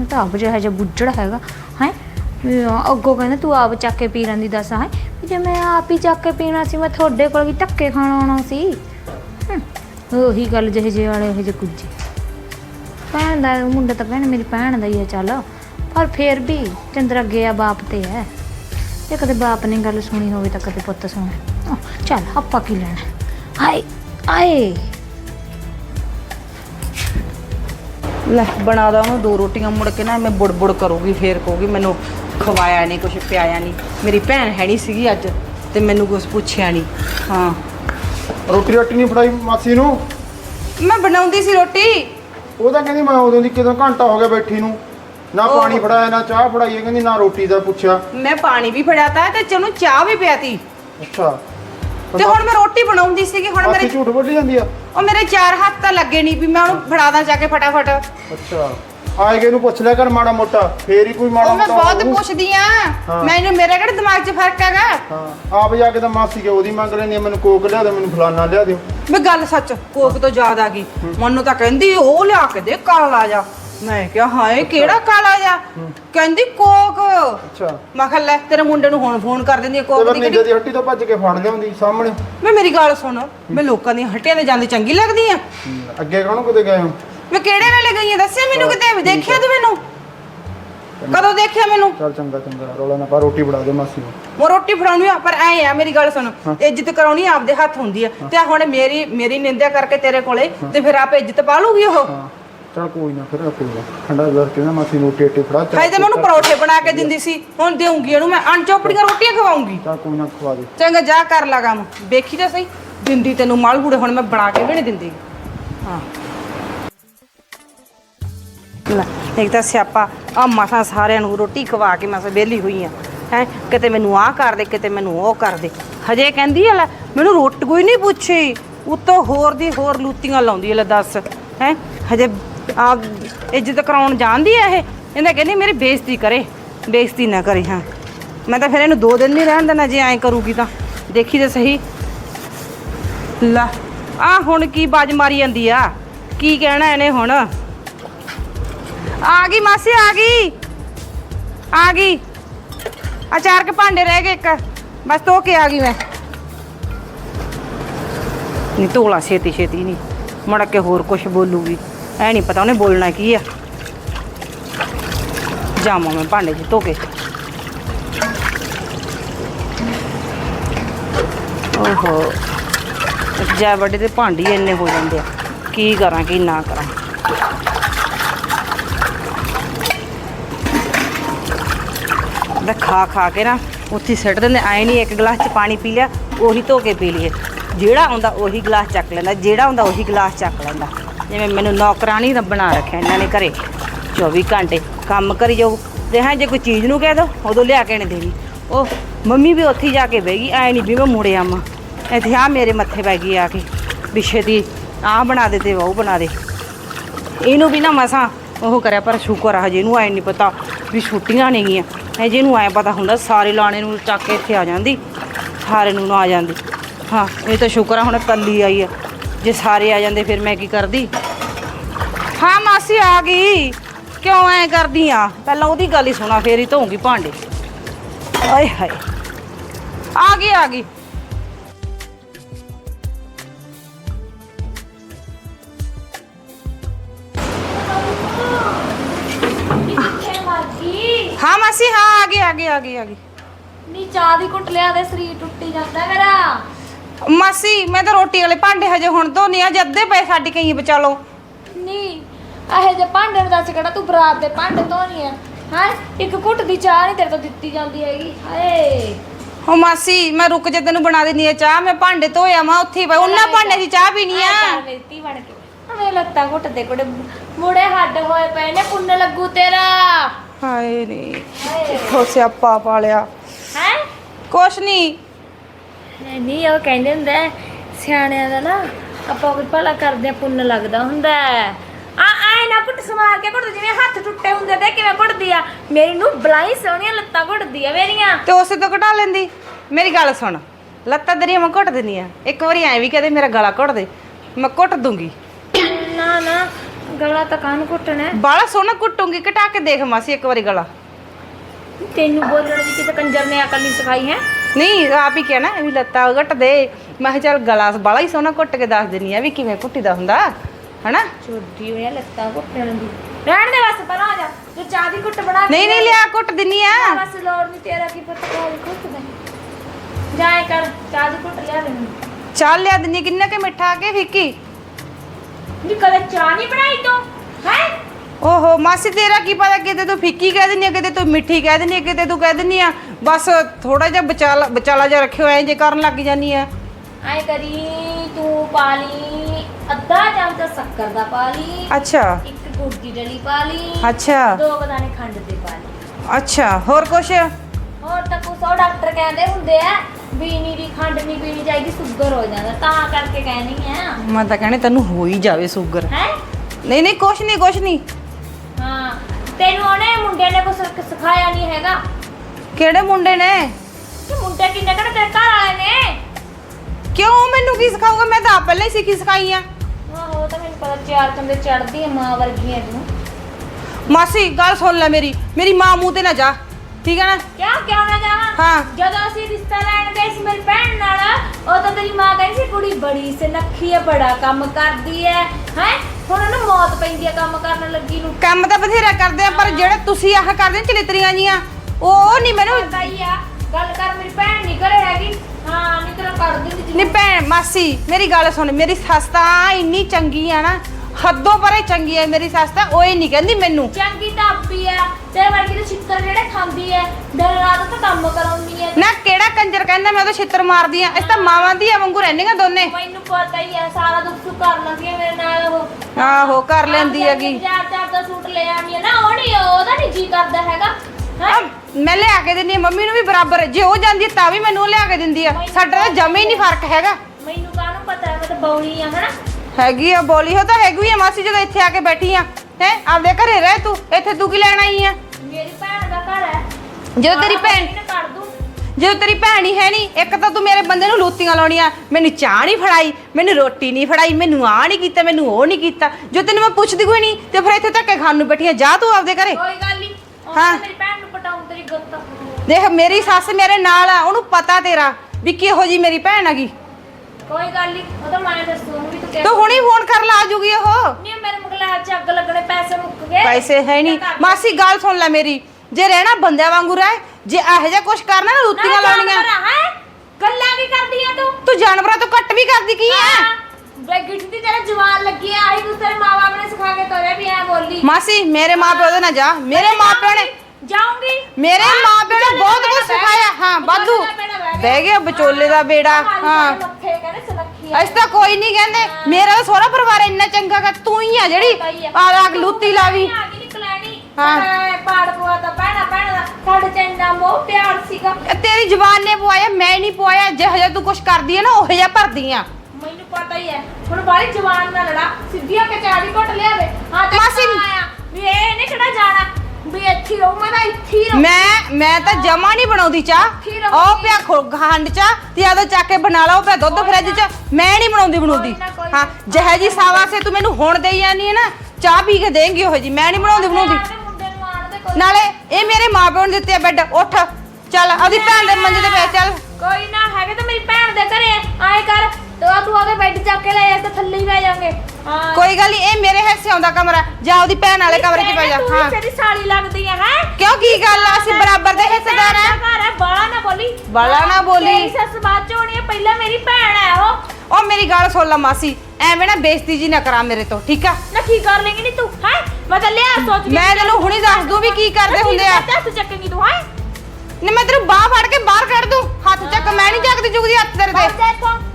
ਇਹ ਤਾਂ ਆਪ ਜਿਹਾ ਜਿਹਾ ਬੁੱਝੜ ਹੈਗਾ। ਹੈ? ਅੱਗੋਂ ਕਹਿੰਦਾ ਤੂੰ ਆਪ ਚੱਕ ਕੇ ਪੀ ਲੈਂਦੀ ਦੱਸ ਹੈ। ਜੇ ਮੈਂ ਆਪ ਹੀ ਚੱਕ ਕੇ ਪੀਣਾ ਸੀ ਮੈਂ ਤੁਹਾਡੇ ਕੋਲ ਵੀ ਧੱਕੇ ਖਾਣ ਆਉਣਾ ਸੀ। ਹਮ, ਉਹੀ ਗੱਲ ਜਿਹੇ ਜਿਹੇ ਵਾਲੇ ਉਹ ਜਿਹੇ ਕੁੱਜੇ। ਭੈਣ ਦਾ ਮੁੰਡਾ ਤਾਂ ਭੈਣ ਮੇਰੀ ਭੈਣ ਦਾ ਹੀ ਆ ਚੱਲ। ਪਰ ਫੇਰ ਵੀ ਚੰਦਰਾ ਗਿਆ ਬਾਪ ਤੇ ਹੈ। ਜੇ ਕਦੇ ਬਾਪ ਨੇ ਗੱਲ ਸੁਣੀ ਹੋਵੇ ਤਾਂ ਕਦੇ ਪੁੱਤ ਸੁਣੇ। ਆਹ, ਚੱਲ ਆਪਾਂ ਕੀ ਲੈਣਾ? ਹਾਏ ਆਏ। ਲੈ ਬਣਾ ਦਾ ਉਹਨੂੰ ਦੋ ਰੋਟੀਆਂ ਮੁੜ ਕੇ ਨਾ ਮੈਂ ਬੁੜਬੁੜ ਕਰੂਗੀ ਫੇਰ ਕਹੂਗੀ ਮੈਨੂੰ ਖਵਾਇਆ ਨਹੀਂ ਕੁਛ ਪਿਆਇਆ ਨਹੀਂ। ਮੇਰੀ ਭੈਣ ਹੈ ਨਹੀਂ ਸੀਗੀ ਅੱਜ ਤੇ ਮੈਨੂੰ ਕੁਛ ਪੁੱਛਿਆ ਨਹੀਂ। ਹਾਂ। ਰੋਟੀ ਰੋਟੀ ਨਹੀਂ ਫੜਾਈ ਮਾਸੀ ਨੂੰ? ਮੈਂ ਬਣਾਉਂਦੀ ਸੀ ਰੋਟੀ। ਉਹ ਤਾਂ ਕਹਿੰਦੀ ਮੈਂ ਉਦੋਂ ਦੀ ਕਿਦੋਂ ਘੰਟਾ ਹੋ ਗਿਆ ਬੈਠੀ ਨੂੰ। ਨਾ ਪਾਣੀ ਫੜਾਇਆ ਨਾ ਚਾਹ ਫੜਾਈ ਹੈ ਕਹਿੰਦੀ ਨਾ ਰੋਟੀ ਦਾ ਪੁੱਛਿਆ। ਮੈਂ ਪਾਣੀ ਵੀ ਫੜਿਆ ਤਾ ਚਨੂੰ ਚਾਹ ਵੀ ਪਿਆਤੀ। ਅੱਛਾ। ਤੇ ਹੁਣ ਮੈਂ ਰੋਟੀ ਬਣਾਉਂਦੀ ਸੀਗੀ ਹੁਣ ਮਾਸੀ ਮੇਰੇ ਝੂਠ ਬੋਲੀ ਜਾਂਦੀ ਆ? ਉਹ ਮੇਰੇ ਚਾਰ ਹੱਥ ਤਾਂ ਲੱਗੇ ਨਹੀਂ ਵੀ ਮੈਂ ਉਹਨੂੰ ਫੜਾ ਦਾਂ ਜਾ ਕੇ ਫਟਾਫਟ। ਅੱਛਾ। ਆਏ ਗਏ ਨੂੰ ਪੁੱਛ ਲਿਆ ਕਰ ਮਾੜਾ ਮੋਟਾ ਫੇਰ ਹੀ ਕੋਈ ਮਾੜਾ ਉਹ ਮੈਂ ਮੋਟਾ ਬਹੁਤ ਹੋਊ। ਪੁੱਛਦੀ ਆ। ਹਾਂ। ਮੈਨੂੰ ਮੇਰੇ ਕਿਹੜੇ ਦਿਮਾਗ 'ਚ ਫ਼ਰਕ ਹੈਗਾ? ਹਾਂ ਆਪ ਜਾ ਕੇ ਤਾਂ ਮਾਸੀ ਕੇ ਉਹਦੀ ਮੰਗ ਲੈਣੀ ਆ ਮੈਨੂੰ ਕੋਕ ਲਿਆ ਦੇ ਮੈਨੂੰ ਫਲਾਨਾ ਲਿਆ ਦਿਓ। ਮੈਂ ਗੱਲ ਸੱਚ ਕੋਕ ਤੋਂ ਯਾਦ ਆ ਗਈ ਮੈਨੂੰ ਤਾਂ ਕਹਿੰਦੀ ਉਹ ਲਿਆ ਕੇ ਦੇ ਕਾਲਾ ਜਾ ਮੈਂ ਕਿਹਾ ਹਾਏ ਕਿਹੜਾ ਕਾਲਾ ਜਾ ਕਹਿੰਦੀ ਕੋਕ। ਅੱਛਾ। ਮੈਂ ਕਿਹਾ ਲੈ ਤੇਰੇ ਮੁੰਡੇ ਨੂੰ ਹੁਣ ਫੋਨ ਕਰ ਦਿੰਦੀ ਆ ਤੇ ਕੋਕ ਦੀ ਕਿਹੜੀ? ਦੀ ਹੱਟੀ ਤੋਂ ਭੱਜ ਕੇ ਫੜ ਲਿਆਉਂਦੀ ਸਾਹਮਣੇ। ਮੈਂ ਮੇਰੀ ਗੱਲ ਸੁਣ। ਮੈਂ ਲੋਕਾਂ ਦੀਆਂ ਹੱਟੀਆਂ ਤੇ ਜਾਂਦੀ ਚੰਗੀ ਲੱਗਦੀ ਆ। ਅੱਗੇ ਕਾਹਨੂੰ ਕਿਤੇ ਗਏ ਹੋ ਮੈਂ ਕਿਹੜੇ ਵੇਲੇ ਗਈ ਆ? ਦੱਸਿਆ ਮੈਨੂੰ ਕਿਤੇ? ਦੇਖਿਆ ਤੂੰ ਮੈਨੂੰ? ਕਦੋਂ ਦੇਖਿਆ ਮੈਨੂੰ? ਚੱਲ ਚੰਗਾ ਚੰਗਾ। ਰੋਲਾ ਨਾ ਪਾ ਰੋਟੀ ਫੜਾ ਦੇ ਮਾਸੀ ਨੂੰ। ਮੈਂ ਰੋਟੀ ਫੜਾਉਣੀ ਆ ਪਰ ਐ ਆ ਮੇਰੀ ਗੱਲ ਸੁਣ। ਇੱਜ਼ਤ ਕਰਾਉਣੀ ਆਪਦੇ ਹੱਥ ਹੁੰਦੀ ਆ। ਤੇ ਹੁਣ ਮੇਰੀ ਮੇਰੀ ਨਿੰਦਿਆ ਕਰਕੇ ਤੇਰੇ ਕੋਲੇ ਤੇ ਫਿਰ ਆਪੇ ਇੱਜ਼ਤ ਪਾ ਲੂਗੀ ਉਹ? ਹਾਂ। ਚੱਲ ਕੋਈ ਨਾ ਫਿਰ ਨਾ ਠੰਡਾ ਦਰ ਕੇ ਨਾ ਮਾਸੀ ਨੂੰ ਰੋਟੀ ਫੜਾ ਚੱਲ ਤੇ ਮੈਨੂੰ ਪਰੌਠੇ ਬਣਾ ਕੇ ਦਿੰਦੀ ਸੀ। ਹੁਣ ਦੇਉਂਗੀ ਉਹਨੂੰ ਮੈਂ। ਅਣਚੋਪੜੀਆਂ ਰੋਟੀਆਂ ਖਵਾਉਂਗੀ। ਚੱਲ ਕੋਈ ਨਾ ਖਵਾ ਦੇ। ਚੰਗਾ ਜਾ ਕਰ ਲਾ ਕੰਮ। ਵੇਖੀ ਤਾਂ ਸਹੀ। ਦਿੰਦੀ ਤੈਨੂੰ ਮਾਲਪੂੜੇ ਹੁਣ ਮੈਂ ਬਣਾ ਕੇ ਵੀ ਨਹੀਂ ਦਿੰਦੀ। ਹਾਂ। ਲੈ ਇੱਕ ਤਾਂ ਸਿਆਪਾ ਆ ਮਸਾਂ ਸਾਰਿਆਂ ਨੂੰ ਰੋਟੀ ਖਵਾ ਕੇ ਮੈਂ ਵਿਹਲੀ ਹੋਈ ਆ ਹੈ, ਕਿਤੇ ਮੈਨੂੰ ਆਹ ਕਰ ਦੇ, ਕਿਤੇ ਮੈਨੂੰ ਉਹ ਕਰ ਦੇ। ਹਜੇ ਕਹਿੰਦੀ ਆ, ਲੈ, ਮੈਨੂੰ ਰੋਟੀ ਕੋਈ ਨਹੀਂ ਪੁੱਛੀ। ਉਤੋਂ ਹੋਰ ਦੀ ਹੋਰ ਲੂਤੀਆਂ ਲਾਉਂਦੀ ਆ, ਲੈ ਦੱਸ। ਹੈ, ਹਜੇ ਆ ਇੱਜ਼ਤ ਕਰਾਉਣ ਜਾਣਦੀ ਆ ਇਹ। ਇਹਨੇ ਕਹਿੰਦੀ, ਮੇਰੀ ਬੇਇੱਜ਼ਤੀ ਕਰੇ। ਬੇਇੱਜ਼ਤੀ ਨਾ ਕਰੇ, ਹਾਂ। ਮੈਂ ਤਾਂ ਫਿਰ ਇਹਨੂੰ ਦੋ ਦਿਨ ਨਹੀਂ ਰਹਿਣ ਦੇਣਾ, ਜੇ ਐਂ ਕਰੂਗੀ ਤਾਂ। ਦੇਖੀ ਤਾਂ ਸਹੀ। ਲੈ ਆ ਹੁਣ ਕੀ ਬਾਜ ਮਾਰੀ ਜਾਂਦੀ ਆ? ਕੀ ਕਹਿਣਾ ਇਹਨੇ ਹੁਣ? ਆ ਗਈ ਮਾਸੀ, ਆ ਗਈ। ਆ ਗਈ। ਆ ਚਾਰ ਕੇ ਭਾਂਡੇ ਰਹਿ ਗਏ ਇੱਕ। ਬਸ ਧੋ ਕੇ ਆ ਗਈ ਮੈਂ। ਨਹੀਂ ਧੋਲਾ ਛੇਤੀ ਛੇਤੀ ਨਹੀਂ ਮੁੜ ਕੇ ਹੋਰ ਕੁਝ ਬੋਲੂਗੀ। ਐ ਨਹੀਂ ਪਤਾ ਉਹਨੇ ਬੋਲਣਾ ਕੀ ਆ। ਜਾਵਾਂ ਮੈਂ ਭਾਂਡੇ ਚ ਧੋ ਕੇ। ਓਹੋ। ਜੈ ਵੱਡੇ ਦੇ ਭਾਂਡੇ ਇੰਨੇ ਹੋ ਜਾਂਦੇ ਆ। ਕੀ ਕਰਾਂ, ਕੀ ਨਾ ਕਰਾਂ। ਮੈਂ ਖਾ ਖਾ ਕੇ ਨਾ ਉੱਥੇ ਹੀ ਸਿੱਟ ਦਿੰਦੇ ਆਏ ਨਹੀਂ ਇੱਕ ਗਲਾਸ ਚ ਪਾਣੀ ਪੀ ਲਿਆ, ਉਹੀ ਧੋ ਕੇ ਪੀ ਲਈਏ। ਜਿਹੜਾ ਆਉਂਦਾ ਉਹੀ ਗਲਾਸ ਚੱਕ ਲੈਂਦਾ, ਜਿਹੜਾ ਆਉਂਦਾ ਉਹੀ ਗਲਾਸ ਚੱਕ ਲੈਂਦਾ। ਜਿਵੇਂ ਮੈਨੂੰ ਨੌਕਰਾਨੀ ਦਾ ਬਣਾ ਰੱਖਿਆ ਇਹਨਾਂ ਨੇ ਘਰੇ 24 ਘੰਟੇ ਕੰਮ ਕਰੀ ਜਾਓ। ਤੇ ਹਾਂ, ਜੇ ਕੋਈ ਚੀਜ਼ ਨੂੰ ਕਹਿ ਦੋ, ਉਦੋਂ ਲਿਆ ਕੇ ਨਹੀਂ ਦੇਣੀ। ਉਹ ਮੰਮੀ ਵੀ ਉੱਥੇ ਜਾ ਕੇ ਬਹਿ ਗਈ, ਐ ਨਹੀਂ ਵੀ ਮੈਂ ਮੁੜੇ ਆਵਾਂ। ਇੱਥੇ ਆ ਮੇਰੇ ਮੱਥੇ ਪੈ ਗਈ ਆ ਕੇ, ਪਿੱਛੇ ਦੀ, ਆਹ ਬਣਾ ਦੇ ਤੇ ਉਹ ਬਣਾ ਦੇ। ਇਹਨੂੰ ਵੀ ਨਾ ਮਸਾਂ ਉਹ ਕਰਿਆ ਪਰ ਸ਼ੁਕਰ ਆ, ਹਜੇ ਇਹਨੂੰ ਐ ਨਹੀਂ ਪਤਾ ਵੀ ਛੁੱਟੀਆਂ ਨਹੀਂ ਗਈਆਂ ਐ ਜਿਹਨੂੰ ਐ ਪਤਾ ਹੁੰਦਾ ਸਾਰੇ ਲਾਣੇ ਨੂੰ ਚੱਕ ਕੇ ਇੱਥੇ ਆ ਜਾਂਦੀ, ਸਾਰੇ ਨੂੰ ਨਾ ਆ ਜਾਂਦੀ। ਹਾਂ, ਇਹ ਤਾਂ ਸ਼ੁਕਰ ਆ, ਹੁਣ ਕੱਲੀ ਆਈ ਆ। ਜੇ ਸਾਰੇ ਆ ਜਾਂਦੇ, ਫਿਰ ਮੈਂ ਕੀ ਕਰਦੀ? ਹਾਂ, ਮਾਸੀ ਆ ਗਈ। ਕਿਉਂ ਐ ਕਰਦੀ ਆ? ਪਹਿਲਾਂ ਉਹਦੀ ਗੱਲ ਹੀ ਸੁਣਾ, ਫੇਰ ਹੀ ਧੋਉਂਗੀ ਭਾਂਡੇ। ਆਏ ਹਾਏ। ਆ ਗਈ ਆ ਗਈ। ਮਾਸੀ ਹਾਂ ਆ ਗਈ ਆ ਗਈ ਆ ਗਈ ਆ ਗਈ ਨੀ ਚਾਹ ਦੀ ਕੁੱਟ ਲਿਆ ਦੇ ਸਰੀਰ ਟੁੱਟੀ ਜਾਂਦਾ ਮੇਰਾ। ਮਾਸੀ ਮੈਂ ਤਾਂ ਰੋਟੀ ਵਾਲੇ ਭਾਂਡੇ ਹਜੇ ਹੁਣ ਧੋਨੀ ਆ ਜਦ ਦੇ ਪਏ ਛੱਡ ਕੇ ਹੀ ਬਚਾ ਲਓ। ਨੀ ਇਹ ਜੇ ਭਾਂਡੇ ਨੂੰ ਦੱਸ ਕਿਹੜਾ ਤੂੰ ਬਰਾਤ ਦੇ ਭਾਂਡੇ ਧੋਣੀ ਆ? ਹਾਂ? ਇੱਕ ਘੁੱਟ ਦੀ ਚਾਹ ਨਹੀਂ ਤੇਰੇ ਤੋਂ ਦਿੱਤੀ ਜਾਂਦੀ ਹੈਗੀ ਹਾਏ। ਹੋ ਮਾਸੀ ਮੈਂ ਰੁਕ ਜੇ ਤੈਨੂੰ ਬਣਾ ਦਿੰਨੀ ਆ ਚਾਹ ਮੈਂ ਭਾਂਡੇ ਧੋਇਆ ਮੈਂ ਉੱਥੇ ਹੀ ਉਹਨਾਂ ਭਾਂਡੇ ਦੀ ਚਾਹ ਪੀਣੀ ਆ। ਮੇਰੀ ਬਣ ਕੇ। ਲੱਤਾਂ ਘੁੱਟ ਦੇ ਕੋੜੇ ਮੂੜੇ ਹੱਡ ਹੋਏ ਪਏ ਨੇ ਪੁੰਨ ਲੱਗੂ ਤੇਰਾ। ਹਾਏ ਨੀ ਹੋ ਸਿਆਪਾ ਪਾਲਿਆ? ਹੈ? ਕੁਛ ਨਹੀਂ ਨਹੀਂ ਉਹ ਕਹਿੰਦੇ ਹੁੰਦੇ ਸਿਆਣਿਆਂ ਦਾ ਨਾ ਆਪਾਂ ਵੀ ਭਲਾ ਕਰਦੇ ਆ, ਪੁੰਨ ਲੱਗਦਾ ਹੁੰਦਾ ਹੈ। ਆ ਨਾ ਕੁੱਟ ਸਮਾਰ ਕੇ ਕੁੱਟ ਜਿਵੇਂ ਹੱਥ ਟੁੱਟੇ ਹੁੰਦੇ ਤੇ ਕਿਵੇਂ ਕੁੱਟਦੀ ਆ। ਮੇਰੀ ਨੂੰ ਬਲਾਈ ਸੋਹਣੀਆਂ ਲੱਤਾਂ ਕੁੱਟਦੀ ਆ ਮੇਰੀਆਂ। ਤੇ ਉਸੇ ਤੋਂ ਘਟਾ ਲੈਂਦੀ। ਮੇਰੀ ਗੱਲ ਸੁਣ ਲੱਤਾਂ ਤੇਰੀਆਂ ਮੈਂ ਘੁੱਟ ਦਿੰਨੀ ਆ। ਇੱਕ ਵਾਰੀ ਐ ਵੀ ਕਹਦੇ ਮੇਰਾ ਗਲਾ ਘੁੱਟ ਦੇ ਮੈਂ ਘੁੱਟ ਦੂੰਗੀ। ਨਾ ਨਾ ਗਲਾ ਤਾਂ ਕਾਨ ਕੁੱਟਣਾ ਹੈ। ਬਾਲਾ ਸੋਹਣਾ ਕੁੱਟੂੰਗੀ ਘਟਾ ਕੇ ਦੇਖ ਮਾਸੀ ਇੱਕ ਵਾਰੀ ਗਲਾ। ਤੈਨੂੰ ਬੋਲਣ ਦੀ ਕਿਸੇ ਕੰਜਰ ਨੇ ਅਕਲ ਨਹੀਂ ਸਿਖਾਈ ਹੈ? ਨਹੀਂ ਆਪ ਹੀ ਕਹਿਣਾ ਵੀ ਲੱਤਾਂ ਘਟ ਦੇ। ਮੈਂ ਕਿਹਾ ਚੱਲ ਗਲਾ ਬਾਲਾ ਹੀ ਸੋਹਣਾ ਘੁੱਟ ਕੇ ਦੱਸ ਦਿੰਨੀ ਆ ਵੀ ਕਿਵੇਂ ਘੁੱਟੀਦਾ ਹੁੰਦਾ ਹਨਾ? ਛੋਡੀ ਹੋਇਆ ਲੱਤਾਂ ਕੁੱਟਣ ਦੀ। ਰਹਿਣ ਦੇ ਬਸ ਪਰਾਂ ਆ ਜਾ। ਤੂੰ ਚਾਹ ਦੀ ਕੁੱਟ ਬਣਾ ਕੇ ਨਹੀਂ ਨਹੀਂ ਲਿਆ ਘੁੱਟ ਦਿੰਨੀ ਆ। ਬਸ ਲੋੜ ਨਹੀਂ ਤੇਰਾ ਕੀ ਪਤਾ ਕਾਲ ਕੁੱਟ ਦੇ। ਜਾਏ ਕਰ ਚਾਹ ਦੀ ਕੁੱਟ ਲਿਆ ਦੇ ਮੈਨੂੰ। ਲਿਆ ਦਿੰਨੀ ਕਿੰਨਾ ਕਿ ਮਿੱਠਾ ਕੇ ਫਿੱਕੀ? ਨੀ ਕਦੇ ਚਾਹ ਨਹੀਂ ਬਣਾਈ ਤੂੰ ਹੈ? ਓਹੋ ਮਾਸੀ ਤੇਰਾ ਕੀ ਪਤਾ ਕਿਤੇ ਤੂੰ ਫਿੱਕੀ ਕਹਿ ਦਿੰਨੀ ਆ ਕਿਤੇ ਤੂੰ ਮਿੱਠੀ ਕਹਿ ਦਿੰਨੀ ਆ ਕਿਤੇ ਤੂੰ ਕਹਿ ਦਿੰਨੀ ਆ। ਬਸ ਥੋੜਾ ਜਿਹਾ ਬਚਾਲਾ ਬਚਾਲਾ ਜਿਹਾ ਰੱਖਿਓ ਐ ਜੇ ਕਰਨ ਲੱਗ ਜਾਨੀ ਆ। ਆਏ ਕਰੀ ਤੂੰ ਪਾ ਲਈ ਅੱਧਾ ਚਮਚਾ ਸ਼ੱਕਰ ਦਾ ਪਾ ਲਈ ਅੱਛਾ। ਇੱਕ ਗੁੜ ਦੀ ਡਲੀ ਪਾ ਲਈ ਅੱਛਾ। ਦੋ ਬਦਾਨੇ ਖੰਡ ਦੇ ਪਾ ਲਈ ਅੱਛਾ ਹੋਰ ਕੁਛ? ਹੋਰ ਤਾਂ ਕੁਛ ਉਹ ਡਾਕਟਰ ਕਹਿੰਦੇ ਹੁੰਦੇ ਆ ਬੀਨੀ ਦੀ ਖੰਡ ਨਹੀਂ ਪੀਣੀ ਚਾਹੀਦੀ ਸ਼ੂਗਰ ਹੋ ਜਾਂਦਾ। ਤਾਂ ਕਰਕੇ ਕਹਿਣੀ ਆ। ਮੈਂ ਤਾਂ ਕਹਿੰਦੀ ਤੈਨੂੰ ਹੋ ਹੀ ਜਾਵੇ ਸ਼ੂਗਰ ਹੈ? ਨਹੀਂ ਨਹੀਂ ਕੁਛ ਨਹੀਂ ਕੁਛ ਨਹੀਂ। ਹਾਂ ਤੈਨੂੰ ਉਹਨੇ ਮੁੰਡੇ ਨੇ ਕੁਛ ਸਿਖਾਇਆ ਨਹੀਂ ਹੈਗਾ। ਕਿਹੜੇ ਮੁੰਡੇ ਨੇ? ਕਿ ਮੁੰਡੇ ਕਿੰਨੇ ਕਿਹੜੇ ਤੇਰੇ ਘਰ ਵਾਲੇ ਨੇ? ਕਿਉਂ ਮੈਨੂੰ ਕੀ ਸਿਖਾਊਗਾ? ਮੈਂ ਤਾਂ ਆਪ ਪਹਿਲਾਂ ਹੀ ਸਿੱਖੀ ਸਿਖਾਈ ਆ। ਆਹੋ ਉਹ ਤਾਂ ਮੈਨੂੰ ਪਤਾ ਚਾਰ ਚੰਦੇ ਚੜਦੀ ਆ ਮਾਂ ਵਰਗੀ ਆ ਤੂੰ ਮਾਸੀ ਗੱਲ ਸੁਣ ਲੈ ਮੇਰੀ। ਮੇਰੀ ਮਾਂ ਮੂੰਹ ਤੇ ਨਾ ਜਾ। ਠੀਕ ਹੈ ਨਾ? ਕਿਉਂ ਕਿਉਂ ਨਾ ਜਾਵਾਂ? ਹਾਂ। ਜਦੋਂ ਅਸੀਂ ਰਿਸ਼ਤਾ ਲੈਣ ਗਏ ਸੀ ਮੇਰੀ ਭੈਣ ਨਾਲ ਉਹ ਤਾਂ ਤੇਰੀ ਮਾਂ ਕਹਿੰਦੀ ਸੀ ਕੁੜੀ ਬੜੀ ਸੁਨੱਖੀ ਹੈ ਬੜਾ ਕੰਮ ਕਰਦੀ ਹੈ ਹੈ? ਹੁਣ ਉਹਨੂੰ ਮੌਤ ਪੈਂਦੀ ਹੈ ਕੰਮ ਕਰਨ ਲੱਗੀ ਨੂੰ। ਕੰਮ ਤਾਂ ਬਥੇਰਾ ਕਰਦੇ ਆ ਪਰ ਜਿਹੜੇ ਤੁਸੀਂ ਆਹ ਕਰਦੇ ਚਲਿਤਰੀਆਂ ਜੀਆਂ ਉਹ ਨਹੀਂ ਮੈਨੂੰ ਪਤਾ ਹੀ ਆ ਗੱਲ ਕਰ ਮੇਰੀ ਭੈਣ ਨਹੀਂ ਘਰੇ ਹੈਗੀ ਹਾਂ ਨਹੀਂ ਤੇਰਾ ਕਰ ਦਿੰਦੀ ਨੀ ਭੈਣ ਮਾਸੀ ਮੇਰੀ ਗੱਲ ਸੁਣ ਮੇਰੀ ਸੱਸ ਤਾਂ ਇੰਨੀ ਚੰਗੀ ਆ ਨਾ ਹੱਦੋਂ ਪਰੇ ਚੰਗੀ ਆ ਮੇਰੀ ਸੱਸ ਤਾਂ ਉਹ ਹੀ ਨਹੀਂ ਕਹਿੰਦੀ ਮੈਨੂੰ। ਚੰਗੀ ਤਾਂ ਆਪੀ ਆ। ਤੇਰੇ ਵਰਗੀ ਦੇ ਛਿੱਤਰ ਜਿਹੜੇ ਖਾਂਦੀ ਐ? ਦਿਨ ਰਾਤ ਤਾਂ ਕੰਮ ਕਰਾਉਂਦੀ ਐ। ਨਾ ਕਿਹੜਾ ਕੰਜਰ ਕਹਿੰਦਾ ਮੈਂ ਤਾਂ ਛਿੱਤਰ ਮਾਰਦੀ ਆ? ਇਸ ਤਾਂ ਮਾਵਾਂ ਦੀ ਆ ਵਾਂਗੂ ਰਹਿੰਦੀਆਂ ਦੋਨੇ। ਮੈਨੂੰ ਪਤਾ ਹੀ ਆ ਸਾਰਾ ਦੁੱਖ ਸੁੱਖ ਕਰ ਲੈਂਦੀ ਐ ਮੇਰੇ ਨਾਲ ਉਹ। ਆਹੋ ਕਰ ਲੈਂਦੀ ਹੈਗੀ। ਚਾਰ ਚਾਰ ਦਾ ਸੂਟ ਲੈ ਆਣੀ ਆ ਨਾ ਉਹ ਨਹੀਂ ਉਹਦਾ ਨਹੀਂ ਜੀ ਕਰਦਾ ਹੈਗਾ। ਹੈਂ? ਆ, ਮੈਂ ਲਿਆ ਕੇ ਦਿੰਦੀ ਆ ਮੰਮੀ ਨੂੰ ਵੀ ਬਰਾਬਰ ਜੇ ਉਹ ਜਾਂਦੀ ਆ ਤਾਂ ਵੀ ਮੈਨੂੰ ਉਹ ਲਿਆ ਕੇ ਦਿੰਦੀ ਆ। ਸਾਡਾ ਤਾਂ ਜਮੇ ਹੀ ਨਹੀਂ ਫ਼ਰਕ ਹੈਗਾ। ਮੈਨੂੰ ਕਾਹਨੂੰ ਪਤਾ ਹੈ ਮੈਂ ਤਾਂ ਬੌਲੀ ਆ ਹਨਾ? ਹੈਗੀ ਆ ਬੋਲੀ ਹੋ ਤਾਂ ਹੈਗੀ ਆ। ਮਾਸੀ ਜਦੋਂ ਇੱਥੇ ਆ ਕੇ ਬੈਠੀ ਆ ਹੈ? ਆਪਦੇ ਘਰੇ ਰਹਿ ਤੂੰ। ਇੱਥੇ ਤੂੰ ਕੀ ਲੈਣ ਆਈ ਆ? ਜਦੋਂ ਤੇਰੀ ਭੈਣ ਕਰ ਦੂੰ। ਜਦੋਂ ਤੇਰੀ ਭੈਣ ਹੀ ਹੈ ਨਹੀਂ ਇੱਕ ਤਾਂ ਤੂੰ ਮੇਰੇ ਬੰਦੇ ਨੂੰ ਲੂਤੀਆਂ ਲਾਉਣੀਆਂ ਮੈਨੂੰ ਚਾਹ ਨਹੀਂ ਫੜਾਈ ਮੈਨੂੰ ਰੋਟੀ ਨਹੀਂ ਫੜਾਈ ਮੈਨੂੰ ਆ ਨਹੀਂ ਕੀਤਾ ਮੈਨੂੰ ਉਹ ਨਹੀਂ ਕੀਤਾ। ਜੋ ਤੈਨੂੰ ਮੈਂ ਪੁੱਛਦੀ ਕੋਈ ਨਹੀਂ ਤੇ ਫਿਰ ਇੱਥੇ ਧੱਕੇ ਖਾਣ ਨੂੰ ਬੈਠੀਆਂ ਜਾ ਤੂੰ ਆਪਦੇ ਘਰੇ। ਕੋਈ ਗੱਲ ਨਹੀਂ ਹਾਂ। ਮੇਰੀ ਭੈਣ ਨੂੰ ਪਟਾਉਂ ਤੇਰੀ ਗੁੱਤ। ਦੇਖ ਮੇਰੀ ਸੱਸ ਮੇਰੇ ਨਾਲ ਆ ਉਹਨੂੰ ਪਤਾ ਤੇਰਾ ਵੀ ਕਿਹੋ ਜੀ ਮੇਰੀ ਭੈਣ ਹੈਗੀ। ਕੋਈ ਗੱਲ ਨਹੀਂ ਉਹ ਤਾਂ ਮੈਂ ਦੱਸੂ ਵੀ ਤੂੰ ਤੂੰ ਹੁਣੀ ਫੋਨ ਕਰ ਲਾ ਆ ਜੂਗੀ ਉਹ। ਨਹੀਂ ਮੇਰੇ ਮੁਗਲਾ ਚ ਅੱਗ ਲੱਗਣੇ ਪੈਸੇ ਮੁੱਕ ਗਏ। ਪੈਸੇ ਹੈ ਨਹੀਂ ਮਾਸੀ ਗੱਲ ਸੁਣ ਲੈ ਮੇਰੀ। ਜੇ ਰਹਿਣਾ ਬੰਦਿਆਂ ਵਾਂਗੂ ਰਹਿ ਜੇ ਇਹੋ ਜਿਹਾ ਕੁਝ ਕਰਨਾ ਨਾ ਲਾਉਣੀਆਂ। ਹੈ? ਗੱਲਾਂ ਕੀ ਕਰਦੀ ਆ ਤੂੰ? ਤੂੰ ਜਾਨਵਰਾਂ ਤੋਂ ਘੱਟ ਵੀ ਕਰਦੀ ਕੀ ਐ ਬੇ ਗਿੱਟਦੀ ਤੇਰੇ ਜਵਾਨ ਲੱਗੀ ਆ ਆਹੀ ਤੂੰ ਤੇਰੇ ਮਾਂ-ਬਾਪ ਨੇ ਸਿਖਾ ਕੇ ਤੋਰਿਆ ਵੀ ਐ ਬੋਲੀ। ਮਾਸੀ ਮੇਰੇ ਮਾਪਿਓ ਦੇ ਨਾ ਜਾ। ਮੇਰੇ ਮਾਪਿਓ ਨੇ ਜਾਉਂਗੀ ਮੇਰੇ ਮਾਪਿਓ ਨੇ ਬਹੁਤ ਕੁਝ ਸਿਖਾਇਆ। ਹਾਂ ਵਾਧੂ। ਬਹਿ ਗਿਆ। ਵਿਚੋਲੇ ਦਾ ਬੇੜਾ। ਹਾਂ। ਅਸੀਂ ਤਾਂ ਕੋਈ ਨਹੀਂ ਕਹਿੰਦੇ। ਮੇਰਾ ਸਹੁਰਾ ਪਰਿਵਾਰ ਇੰਨਾ ਚੰਗਾ ਕਿ ਤੂੰ ਹੀ ਆ ਜਿਹੜੀ ਆ। ਲੂਤੀ ਲਾਵੀ। ਹਾਂ। ਹਾਂ ਪਾੜ ਪਵਾ ਤਾਂ ਪੈਣਾ ਪੈਣਾ ਦਾ ਸਾਡੇ ਚ ਇੰਨਾ ਮੋਹ ਪਿਆਰ ਸੀਗਾ। ਇਹ ਤੇਰੀ ਜ਼ਬਾਨ ਨੇ ਪਵਾਇਆ ਮੈਂ ਨਹੀਂ ਪਵਾਇਆ ਜਿਹੋ ਜਿਹਾ ਤੂੰ ਕੁਝ ਕਰਦੀ ਹੈ ਨਾ ਉਹੋ ਜਿਹਾ ਭਰਦੀ ਆ। ਮੈਨੂੰ ਪਤਾ ਹੀ ਹੈ ਹੁਣ ਬਾਲੀ ਜਵਾਨ ਨਾਲ ਲੜਾ ਸਿੱਧੀਆਂ ਕਚਾੜੀ ਘੁੱਟ ਲਿਆਵੇ। ਹਾਂ ਤੇ ਮਾਸੀ- ਆਇਆ। ਵੀ ਇਹ ਨਹੀਂ ਕਿਹੜਾ ਜਾਣਾ ਵੀ ਇੱਥੇ ਹੀ ਰਹੂੰ ਮੈਂ ਤਾਂ ਇੱਥੇ ਹੀ ਰਹੂੰ। ਮੈਂ ਮੈਂ ਤਾਂ ਜਮਾ ਨਹੀਂ ਬਣਾਉਂਦੀ ਚਾਹ। ਉਹ ਪਿਆ ਖੋ ਖੰਡ ਚਾਹ ਤੇ ਆਦਾ ਚੱਕ ਕੇ ਬਣਾ ਲਾ ਉਹ ਪਿਆ ਦੁੱਧ ਫਰਿੱਜ ਚ। ਮੈਂ ਨਹੀਂ ਬਣਾਉਂਦੀ ਬਣਾਉਂਦੀ। ਕੋਈ ਨਾ, ਕੋਈ ਹਾਂ ਨਾ। ਜਿਹੋ ਜੀ ਸਾਵਾ ਸੇ ਤੂੰ ਮੈਨੂੰ ਹੁਣ ਦੇਈ ਜਾਨੀ ਹੈ ਨਾ ਚਾਹ ਪੀ ਕੇ ਦੇਂਗੀ ਉਹ ਜੀ ਮੈਂ ਨਹੀਂ ਬਣਾਉਂਦੀ ਬਣਾਉਂਦੀ। ਨਾਲੇ ਇਹ ਮੇਰੇ ਮਾਪਿਓ ਨੇ ਦਿੱਤੇ ਆ ਬੈੱਡ ਉੱਠ। ਚੱਲ ਆਪਦੀ ਭੈਣ ਦੇ ਮੰਜੇ ਤੇ ਪੈ ਚੱਲ। ਕੋਈ ਨਾ ਹੈਗੇ ਤਾਂ ਮੇਰੀ ਭੈਣ ਦੇ ਘਰੇ ਆਏ ਕਰ। ਤੇ ਤੂੰ ਉਹਦੇ ਬੈੱਡ ਚੱਕ ਕੇ ਲੈ ਜਾ ਤੇ ਥੱਲੇ ਹੀ ਬਹਿ ਜਾਵਾਂਗੇ। ਹਾਂ। ਕੋਈ ਗੱਲ ਨਹੀਂ ਇਹ ਮੇਰੇ ਹਿੱਸੇ ਆਉਂਦਾ ਕਮਰਾ। ਜਾ ਉਹਦੀ ਭੈਣ ਵਾਲੇ ਕਮਰੇ 'ਚ ਪੈ ਜਾ। ਹਾਂ। ਤੇਰੀ ਸਾਲੀ ਲੱਗਦੀ ਹੈ ਹੈ? ਕਿਉਂ ਕੀ ਗੱਲ ਆ? ਅਸੀਂ ਬਰਾਬਰ ਦੇ ਹਿੱਸੇਦਾਰ ਆ। ਘਰ ਹੈ ਬਾਲਾ ਨਾ ਬੋਲੀ। ਬਾਲਾ ਨਾ ਬੋਲੀ। ਤੇਰੀ ਸੱਸ ਬਾਅਦ ਚ ਹੋਣੀ ਹੈ ਪਹਿਲਾਂ ਮੇਰੀ ਭੈਣ ਹੈ ਉਹ। ਉਹ ਮੇਰੀ ਗੱਲ ਸੁਣ ਲੈ ਮਾਸੀ। ਐਵੇਂ ਨਾ ਬੇਇੱਜ਼ਤੀ ਜੀ ਨਾ ਕਰਾ ਮੇਰੇ ਤੋਂ ਠੀਕ ਆ? ਨਾ ਕੀ ਕਰ ਲੇਂਗੀ ਨੀ ਤੂੰ? ਹੈ? ਮੈਂ ਤਾਂ ਲਿਆ ਸੋਚ ਕੇ ਮੈਂ ਤੈਨੂੰ ਹੁਣੀ ਦੱਸ ਦੂੰ ਵੀ ਕੀ ਕਰਦੇ ਹੁੰਦੇ ਆ। ਹੱਥ ਚੱਕੇਂਗੀ ਤੂੰ ਹੈ? ਨੇ ਮੈਂ ਤੈਨੂੰ ਬਾਹ ਫੜ ਕੇ ਬਾਹਰ ਕੱਢ ਦੂੰ। ਹੱਥ ਚੱਕ ਮੈਂ ਨਹੀਂ ਜਗਦੀ ਜੁਗਦੀ ਹੱਥ ਤੇਰੇ ਤੇ।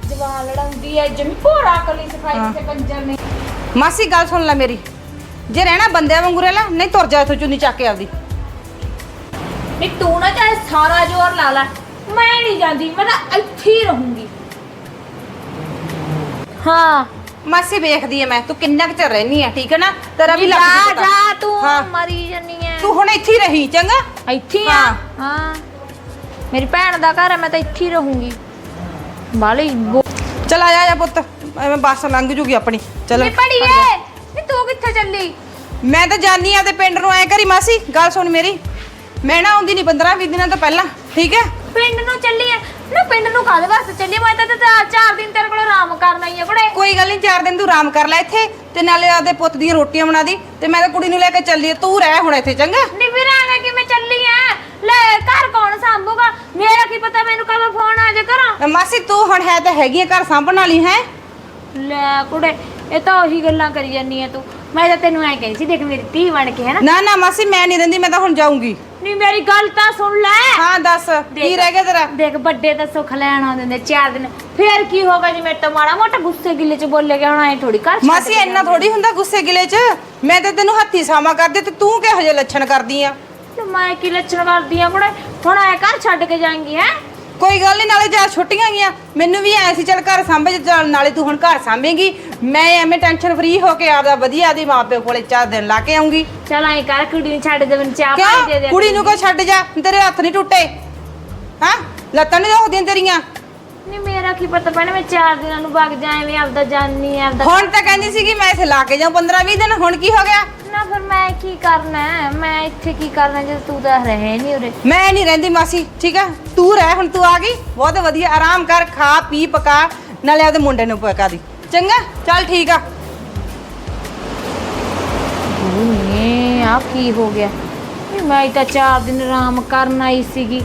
ਜਵਾਨ ਲੜਾਉਂਦੀ ਹੈ ਜਮੀ ਭੋਰਾ ਕਲੀ ਹਾਂ। ਕਿਸੇ ਕੰਜਰ ਨੇ। ਮਾਸੀ ਗੱਲ ਸੁਣ ਲੈ ਮੇਰੀ। ਜੇ ਰਹਿਣਾ ਬੰਦਿਆਂ ਵਾਂਗੂ ਰਹਿ ਲੈ ਨਹੀਂ ਤੁਰ ਜਾ ਇੱਥੋਂ ਚੁੰਨੀ ਚੱਕ ਕੇ ਆਪਦੀ। ਨਹੀਂ ਤੂੰ ਨਾ ਚਾਹੇ ਸਾਰਾ ਜ਼ੋਰ ਲਾ ਲੈ। ਮੈਂ ਨਹੀਂ ਜਾਂਦੀ ਮੈਂ ਤਾਂ ਇੱਥੇ ਹੀ ਰਹੂੰਗੀ। ਹਾਂ। ਮਾਸੀ ਵੇਖਦੀ ਐ ਮੈਂ ਤੂੰ ਕਿੰਨਾ ਕੁ ਚਿਰ ਰਹਿਨੀ ਆ ਠੀਕ ਹੈ ਨਾ? ਤੇਰਾ ਵੀ ਲੱਗ ਜਾ ਜਾ ਤੂੰ। ਮਰੀ ਜੰਨੀ ਐ। ਤੂੰ ਹੁਣ ਇੱਥੇ ਹੀ ਰਹੀ ਚੰਗਾ? ਇੱਥੇ ਹੀ ਆ? ਹਾਂ। ਹਾਂ। ਮੇਰੀ ਭੈਣ ਦਾ ਘਰ ਹੈ ਮੈਂ ਤਾਂ ਇੱਥੇ ਹੀ ਰਹੂੰਗੀ। ਬਾਲੀ ਚਲ ਆ ਜਾ ਆ ਜਾ ਪੁੱਤ ਐਵੇਂ ਬੱਸ ਲੰਘ ਜੂਗੀ ਆਪਣੀ। ਚਲ। ਨੀ ਪੜੀਏ ਨੀ ਤੂੰ ਕਿੱਥੇ ਚੱਲੀ? ਮੈਂ ਤਾਂ ਜਾਨੀ ਆ ਤੇ ਪਿੰਡ ਨੂੰ ਐ ਕਰੀ ਮਾਸੀ ਗੱਲ ਸੁਣ ਮੇਰੀ। ਮੈਂ ਨਾ ਆਉਂਦੀ ਨਹੀਂ 15 20 ਦਿਨਾਂ ਤੋਂ ਪਹਿਲਾਂ ਠੀਕ ਹੈ ਪਿੰਡ ਨੂੰ ਚੱਲੀ ਐ ਨਾ ਪਿੰਡ ਨੂੰ ਕਾਹਦੇ ਵਾਸਤੇ ਚੱਲੀ ਮੈਂ ਤਾਂ ਤੇ ਚਾਰ ਦਿਨ ਤੇਰੇ ਕੋਲ ਆਰਾਮ ਕਰਨਾ ਹੀ ਆ ਕੁੜੇ। ਕੋਈ ਗੱਲ ਨਹੀਂ ਚਾਰ ਦਿਨ ਤੂੰ ਆਰਾਮ ਕਰ ਲੈ ਇੱਥੇ ਤੇ ਨਾਲੇ ਆਪਦੇ ਪੁੱਤ ਦੀਆਂ ਰੋਟੀਆਂ ਬਣਾ ਦੀ ਤੇ ਮੈਂ ਤਾਂ ਕੁੜੀ ਨੂੰ ਲੈ ਕੇ ਚੱਲੀ ਤੂੰ ਰਹਿ ਹੁਣ ਇੱਥੇ ਚੰਗਾ। ਨੀ ਫਿਰ ਐਵੇਂ ਕਿਵੇਂ ਚੱਲੀ ਐ ਲੈ ਘਰ ਕੌਣ ਸੰਭੂਗਾ? ਮੇਰਾ ਕੀ ਪਤਾ ਮੈਨੂੰ ਕਦੋਂ ਫੋਨ ਆ ਜਾ ਕਰਾਂ ਮਾਸੀ ਤੂੰ ਹੁਣ ਹੈ ਤਾਂ ਹੈਗੀ ਆ ਘਰ ਸਾਂਭਣ ਵਾਲੀ ਹੈ? ਲੈ ਕੁੜੇ ਇਹ ਤਾਂ ਉਹੀ ਗੱਲਾਂ ਕਰੀ ਜਾਨੀ ਐ ਤੂੰ। ਮੈਂ ਤਾਂ ਤੈਨੂੰ ਐ ਕਹਿੰਦੀ ਸੀ ਦੇਖ ਮੇਰੀ ਧੀ ਬਣ ਕੇ ਹੈ ਨਾ ਨਾ ਨਾ ਮਾਸੀ ਮੈਂ ਨਹੀਂ ਰਹਿੰਦੀ ਮੈਂ ਤਾਂ ਹੁਣ ਜਾਊਂਗੀ। ਨੀ ਮੇਰੀ ਗੱਲ ਤਾਂ ਸੁਣ ਲੈ। ਹਾਂ ਦੱਸ ਕੀ। ਰਹਿ ਗਿਆ ਤੇਰਾ? ਦੇਖ ਵੱਡੇ ਤਾਂ ਸੁੱਖ ਲੈਣ ਆਉਂਦੇ ਨੇ ਚਾਰ ਦਿਨ। ਫੇਰ ਕੀ ਹੋਗਾ ਜੇ ਮੇਰੇ ਤੋਂ ਮਾੜਾ ਮੋਟਾ ਗੁੱਸੇ ਗਿੱਲੇ ਚ ਬੋਲੇ ਗਿਆ ਹੁਣ ਐ ਥੋੜੀ ਕਰ ਮਾਸੀ ਇੰਨਾ ਥੋੜੀ ਹੁੰਦਾ ਗੁੱਸੇ ਗਿਲੇ 'ਚ? ਮੈਂ ਤਾਂ ਤੈਨੂੰ ਹੱਥੀ ਸਾਮਾ ਕਰਦੀ ਤੇ ਤੂੰ ਕਿਹੋ ਜਿਹੇ ਲੱਛਣ ਕਰਦੀ ਆ? ਮੈਂ ਕੀ ਲੱਛਣ ਕਰਦੀ ਆ ਕੁੜੇ ਹੁਣ ਐ ਘਰ ਛੱਡ ਕੇ ਜਾਏਂਗੀ ਹੈ? ਕੋਈ ਗੱਲ ਨਹੀਂ ਨਾਲੇ ਜਾ ਛੁੱਟੀਆਂ ਗਈਆਂ ਮੈਨੂੰ ਵੀ ਐ ਸੀ ਚੱਲ ਘਰ ਸਾਂਭੇ ਚੱਲ ਨਾਲੇ ਤੂੰ ਹੁਣ ਘਰ ਸਾਂਭੇਂਗੀ। ਮੈਂ ਐਵੇਂ ਟੈਨਸ਼ਨ ਫਰੀ ਹੋ ਕੇ ਆਪਦਾ ਵਧੀਆ ਆਦੀ ਮਾਪੇ ਕੋਲੇ ਚਾਰ ਦਿਨ ਲਾ ਕੇ ਆਉਂਗੀ ਚਲ ਐ ਕਰ ਕੁੜੀ ਨੂੰ ਛੱਡ ਦੇ ਮੈਨੂੰ ਚਾਹ ਪਾਣੀ ਦੇ ਕਿਉਂ ਦੇ ਕੁੜੀ ਨੂੰ ਕੋ ਛੱਡ ਜਾ? ਤੇਰੇ ਹੱਥ ਨਹੀਂ ਟੁੱਟੇ। ਹਾਂ? ਲੱਤਾਂ ਨਹੀਂ ਦੁਖਦੀਆਂ ਤੇਰੀਆਂ? ਨਹੀਂ ਮੇਰਾ ਕੀ ਪਤਾ ਪੈਣਾ ਮੈਂ ਚਾਰ ਦਿਨਾਂ ਨੂੰ ਵਗ ਜਾ ਐਵੇਂ ਆਪਦਾ ਜਾਨੀ ਆਪਦਾ ਹੁਣ ਤਾਂ ਕਹਿੰਦੀ ਸੀ ਕਿ ਮੈਂ ਇੱਥੇ ਲਾ ਕੇ ਜਾਉਂ 15 20 ਦਿਨ ਹੁਣ ਕੀ ਹੋ ਗਿਆ? ਨਾ ਫਿਰ ਮੈਂ ਕੀ ਕਰਨਾ? ਹੈ? ਮੈਂ ਇੱਥੇ ਕੀ ਕਰਨਾ ਜੇ ਤੂੰ ਤਾਂ ਰਹੇ ਨਹੀਂ ਉਰੇ? ਮੈਂ ਨਹੀਂ ਰਹਿੰਦੀ ਮਾਸੀ ਠੀਕ ਆ? ਤੂੰ ਰਹਿ ਹੁਣ ਤੂੰ ਆ ਗਈ। ਬਹੁਤ ਵਧੀਆ ਆਰਾਮ ਕਰ ਖਾ ਪੀ ਪਕਾ ਨਾਲੇ ਆਪਦੇ ਮੁੰਡੇ ਨੂੰ ਪਕਾ ਦੀ। ਚੰਗਾ? ਚੱਲ ਠੀਕ ਆ। ਕੀ ਹੋ ਗਿਆ? ਇਹ ਮੈਂ ਤਾਂ ਚਾਰ ਦਿਨ ਆਰਾਮ ਕਰਨ ਆਈ ਸੀਗੀ।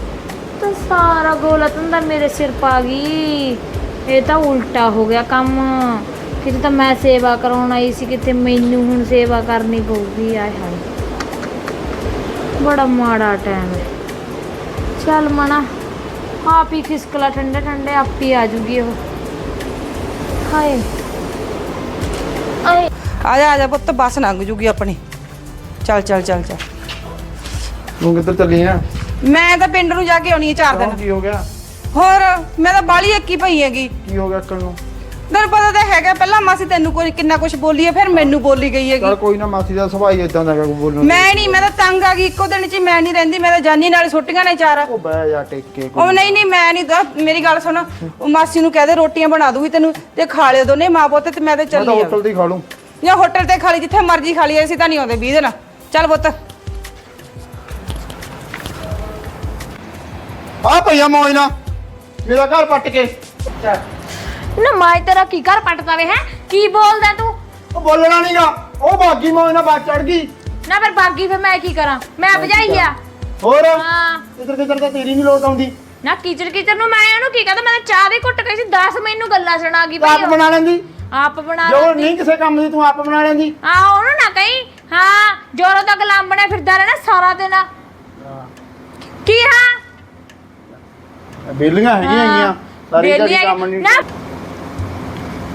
ਤਾਂ ਸਾਰਾ ਗੋਲਾ ਧੰਦਾ ਮੇਰੇ ਸਿਰ ਪਾ ਗਈ। ਇਹ ਤਾਂ ਉਲਟਾ ਹੋ ਗਿਆ ਕੰਮ। ਕਿਤੇ ਤਾਂ ਮੈਂ ਸੇਵਾ ਕਰਾਉਣ ਆਈ ਸੀ ਕਿਤੇ ਮੈਨੂੰ ਹੁਣ ਸੇਵਾ ਕਰਨੀ ਪਊਗੀ ਆਏ ਹਾਏ। ਬੜਾ ਮਾੜਾ ਟਾਈਮ ਹੈ। ਚੱਲ ਮਣਾ ਆਪ ਹੀ ਖਿਸਕਲਾ ਠੰਡੇ ਠੰਡੇ ਆਪ ਹੀ ਆ ਜੂਗੀ ਉਹ। ਹਾਏ। ਆਏ। ਆ ਜਾ ਆ ਜਾ ਪੁੱਤ ਬੱਸ ਲੰਘ ਜੂਗੀ ਆਪਣੀ। ਚੱਲ ਚੱਲ ਚੱਲ ਚੱਲ। ਤੂੰ ਕਿੱਧਰ ਚੱਲੀ ਆ? ਮੈਂ ਤਾਂ ਪਿੰਡ ਨੂੰ ਜਾ ਕੇ ਆਉਣੀ ਹੈ ਚਾਰ ਦਿਨ। ਕੀ ਹੋ ਗਿਆ? ਹੋਰ ਮੈਂ ਤਾਂ ਬਾਲੀ ਅੱਕੀ ਪਈ ਹੈਗੀ। ਕੀ ਹੋ ਗਿਆ ਅੱਕਲ ਨੂੰ? ਤੈਨੂੰ ਪਤਾ ਤਾਂ ਹੈਗਾ ਪਹਿਲਾਂ ਮਾਸੀ ਤੈਨੂੰ ਕੋਈ ਕਿੰਨਾ ਕੁਝ ਬੋਲੀ ਹੈ ਫਿਰ ਮੈਨੂੰ ਬੋਲੀ ਗਈ ਹੈਗੀ। ਚਲ ਕੋਈ ਨਾ ਮਾਸੀ ਦਾ ਸੁਭਾਅ ਹੀ ਇਦਾਂ ਦਾ ਹੈਗਾ ਬੋਲਣ ਦਾ। ਮੈਂ ਨਹੀਂ ਮੈਂ ਤਾਂ ਤੰਗ ਆ ਗਈ ਇੱਕੋ ਦਿਨ ਚ ਹੀ ਮੈਂ ਨਹੀਂ ਰਹਿੰਦੀ ਮੈਂ ਤਾਂ ਜਾਨੀ ਨਾਲ ਛੁੱਟੀਆਂ ਨੇ ਚਾਰ। ਉਹ ਬਹਿ ਜਾ ਟਿਕ ਕੇ ਉਹ ਨਹੀਂ ਨਹੀਂ ਮੈਂ ਨਹੀਂ ਦ- ਮੇਰੀ ਗੱਲ ਸੁਣ ਉਹ ਮਾਸੀ ਨੂੰ ਕਹਦੇ ਰੋਟੀਆਂ ਬਣਾ ਦੂਗੀ ਤੈਨੂੰ ਤੇ ਖਾ ਲਿਓ ਦੋਨੇ ਮਾਂ ਪੁੱਤ ਤੇ ਮੈਂ ਤੇ ਮੈਂ ਤਾਂ ਚੱਲੀ ਆ। ਹੋਟਲ ਦੀ ਖਾ ਲੂੰ। ਜਾਂ ਹੋਟਲ ਤੇ ਖਾ ਲਈ ਜਿੱਥੇ ਮਰਜ਼ੀ ਖਾ ਲਈ ਅਸੀਂ ਤਾਂ ਨਹੀਂ ਆਉਂਦੇ 20 ਦਿਨ। ਚੱਲ ਪੁੱਤ। ਆ ਭਈਆ ਮੌਜ ਨਾ ਮੇਰਾ ਘਰ ਪੱਟ ਕੇ। ਨਾ ਮਾਈ ਤੇਰਾ ਕੀ ਕਰ ਪਟਦਾ ਵੇ ਹੈ? ਕੀ ਬੋਲਦਾ ਤੂੰ? ਉਹ ਬੋਲਣਾ ਨਹੀਂਗਾ ਉਹ ਬਾਗੀ ਮੌਜ ਨਾਲ ਬਾਤ ਚੜ ਗਈ। ਨਾ ਫਿਰ ਬਾਗੀ ਫਿਰ ਮੈਂ ਕੀ ਕਰਾਂ? ਮੈਂ ਭਜਾਈ ਆ। ਹੋਰ? ਹਾਂ। ਇਧਰ ਕਿਧਰ ਤਾਂ ਤੇਰੀ ਨਹੀਂ ਲੋਟ ਆਉਂਦੀ। ਨਾ ਕੀਚੜ ਕੀਚੜ ਨੂੰ ਮੈਂ ਉਹਨੂੰ ਕੀ ਕਹਦਾ? ਮੈਂ ਚਾਹ ਦੀ ਘੁੱਟ ਗਈ ਸੀ 10 ਮੈਨੂੰ ਗੱਲਾਂ ਸੁਣਾ ਗਈ ਆਪ ਬਣਾ ਲੈਂਦੀ। ਆਪ ਬਣਾ ਜੋ। ਨਹੀਂ ਕਿਸੇ ਕੰਮ ਦੀ ਤੂੰ ਆਪ ਬਣਾ ਲੈਂਦੀ। ਆ ਉਹਨੂੰ ਨਾ ਕਹੀਂ। ਹਾਂ ਜੋਰੋ ਦਾ ਗੁਲਾਮ ਬਣਿਆ ਫਿਰਦਾ ਰਹਿਣਾ ਸਾਰਾ ਦਿਨ। ਕੀ ਹਾਂ? ਬੇਲੀਆਂ ਹੈਗੀਆਂ ਹੈਗੀਆਂ ਸਾਰੀ ਕੰਮ ਨਹੀਂ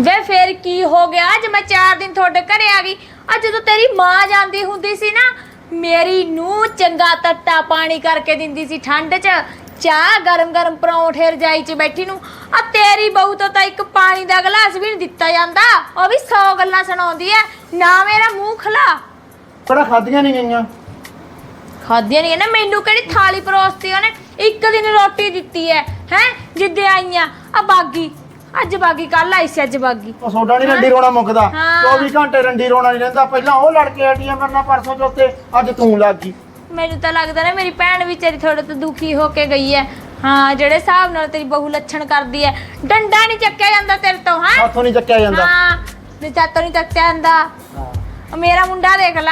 ਵੇ ਫੇਰ ਕੀ ਹੋ ਗਿਆ? ਅੱਜ ਮੈਂ 4 ਦਿਨ ਤੁਹਾਡੇ ਘਰੇ ਆ ਗਈ। ਅੱਜ ਜਦੋਂ ਤੇਰੀ ਮਾਂ ਜਾਂਦੀ ਹੁੰਦੀ ਸੀ ਨਾ ਮੇਰੀ ਨੂੰ ਚੰਗਾ ਤੱਤਾ ਪਾਣੀ ਕਰਕੇ ਦਿੰਦੀ ਸੀ ਠੰਡ 'ਚ। ਚਾਹ ਗਰਮ ਗਰਮ ਪਰੌਂਠੇ ਰਜਾਈ 'ਚ ਬੈਠੀ ਨੂੰ। ਆ ਤੇਰੀ ਬਹੂ ਤੋਂ ਤਾਂ ਇੱਕ ਪਾਣੀ ਦਾ ਗਲਾਸ ਵੀ ਨਹੀਂ ਦਿੱਤਾ ਜਾਂਦਾ। ਉਹ ਵੀ 100 ਗੱਲਾਂ ਸੁਣਾਉਂਦੀ ਐ। ਨਾ ਮੇਰਾ ਮੂੰਹ ਖਲਾ ਕਿਹੜਾ ਖਾਧੀਆਂ ਨਹੀਂ ਗਈਆਂ? ਖਾਦਿਆ ਨਹੀਂ ਨਾ ਮੈਨੂੰ ਕਿਹੜੀ ਥਾਲੀ ਪਰੋਸਤੀ ਉਹਨੇ? ਇੱਕ ਦਿਨ ਰੋਟੀ ਦਿੱਤੀ ਐ। ਹੈ? ਜਿੱਦੇ ਆਈਆਂ। ਆ ਬਾਗੀ। ਅੱਜ ਬਾਗੀ ਕੱਲ ਆਈ ਸੀ ਅੱਜ ਬਾਗੀ। ਉਹ ਸੋਡਾ ਨਹੀਂ ਰੰਡੀ ਰੋਣਾ ਮੁੱਕਦਾ। ਹਾਂ। 24 ਘੰਟੇ ਰੰਡੀ ਰੋਣਾ ਨਹੀਂ ਰਹਿੰਦਾ। ਪਹਿਲਾਂ ਉਹ ਲੜ ਕੇ ਹਟੀ ਆ ਮੇਰੇ ਨਾਲ ਪਰਸੋਂ ਚੌਥੇ ਅੱਜ ਤੂੰ ਲੱਗ ਗਈ। ਮੈਨੂੰ ਤਾਂ ਲੱਗਦਾ ਨਾ ਮੇਰੀ ਭੈਣ ਵਿਚਾਰੀ ਥੋੜਾ ਤਾਂ ਦੁਖੀ ਹੋ ਕੇ ਗਈ ਐ। ਹਾਂ ਜਿਹੜੇ ਹਿਸਾਬ ਨਾਲ ਤੇਰੀ ਬਹੂ ਲੱਛਣ ਕਰਦੀ ਐ। ਡੰਡਾ ਨਹੀਂ ਚੱਕਿਆ ਜਾਂਦਾ ਤੇਰੇ ਤੋਂ ਹਾਂ? ਹੱਥੋਂ ਨਹੀਂ ਚੱਕਿਆ ਜਾਂਦਾ। ਹਾਂ ਤੇ ਚਾਤੋਂ ਨਹੀਂ ਚੱਕਿਆ ਜਾਂਦਾ। ਮੇਰਾ ਮੁੰਡਾ ਦੇਖ ਲਾ।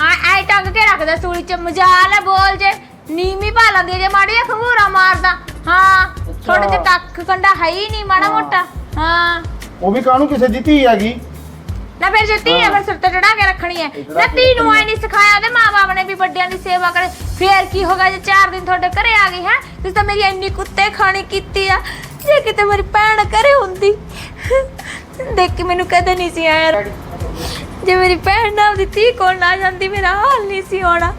ਆ ਐ ਟੰਗ ਕੇ ਰੱਖਦਾ ਸੂਲੀ ਚ। ਮਜਾਲ ਹੈ ਬੋਲ ਜੇ। ਨੀਵੀਂ ਪਾ ਲੈਂਦੀ ਜੇ ਮਾੜੀ ਖੰਗੂਰਾ ਮਾਰਦਾ। ਹਾਂ ਥੋੜੇ ਜਿਹਾ ਕੱਖ ਕੰਡਾ ਹੈ ਹੀ ਨਹੀਂ ਮਾੜਾ ਮੋਟਾ। ਹਾਂ। ਉਹ ਵੀ ਕਾਹਨੂੰ ਕਿਸੇ ਦੀ ਧੀ ਹੈਗੀ? ਨਾ ਫਿਰ ਜੇ ਧੀ ਹੈ ਫਿਰ ਸਿਰ ਤੇ ਚੜਾ ਕੇ ਰੱਖਣੀ ਹੈ। ਨਾ ਧੀ ਨੂੰ ਐ ਨਹੀਂ ਸਿਖਾਇਆ ਉਹਦੇ ਮਾਪੇ ਨੇ ਵੀ ਵੱਡਿਆਂ ਦੀ ਸੇਵਾ ਕਰੇ। ਫੇਰ ਕੀ ਹੋਗਾ ਜੇ ਚਾਰ ਦਿਨ ਤੁਹਾਡੇ ਘਰੇ ਆ ਗਈ ਹੈ? ਤੁਸੀਂ ਤਾਂ ਮੇਰੀ ਇੰਨੀ ਕੁੱਤੇ ਖਾਣੀ ਕੀਤੀ ਆ। ਜੇ ਕਿਤੇ ਮੇਰੀ ਭੈਣ ਘਰੇ ਹੁੰਦੀ ਦੇਖ ਕੇ ਮੈਨੂੰ ਕਦੇ ਨਹੀਂ ਸੀ ਆਇਆ। ਜੇ ਮੇਰੀ ਭੈਣ ਨਾਲ ਦੀ ਧੀ ਕੋਲ ਨਾ ਜਾਂਦੀ ਮੇਰਾ ਹਾਲ ਨਹੀਂ ਸੀ ਹੋਣਾ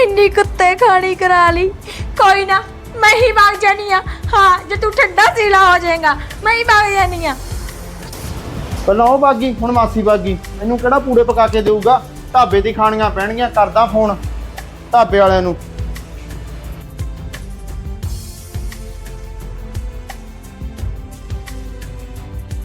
ਇੰਨੀ ਕੁੱਤੇ ਖਾਣੀ ਕਰਾ ਲਈ। ਕੋਈ ਨਾ, ਮੈਂ ਹੀ ਵਗ ਜਾਨੀ ਆ। ਹਾਂ, ਜੇ ਤੂੰ ਠੰਡਾ ਸੀਲਾ ਹੋ ਜਾਏਗਾ, ਮੈਂ ਹੀ ਵਗ ਜਾਨੀ ਆ। ਪਹਿਲਾਂ ਉਹ ਬਾਗੀ, ਹੁਣ ਮਾਸੀ ਬਾਗੀ। ਮੈਨੂੰ ਕਿਹੜਾ ਪੂੜੇ ਪਕਾ ਕੇ ਦੇਊਗਾ? ਢਾਬੇ ਦੀ ਖਾਣੀਆਂ ਪੈਣਗੀਆਂ, ਕਰਦਾ ਫੋਨ। ਢਾਬੇ ਵਾਲਿਆਂ ਨੂੰ।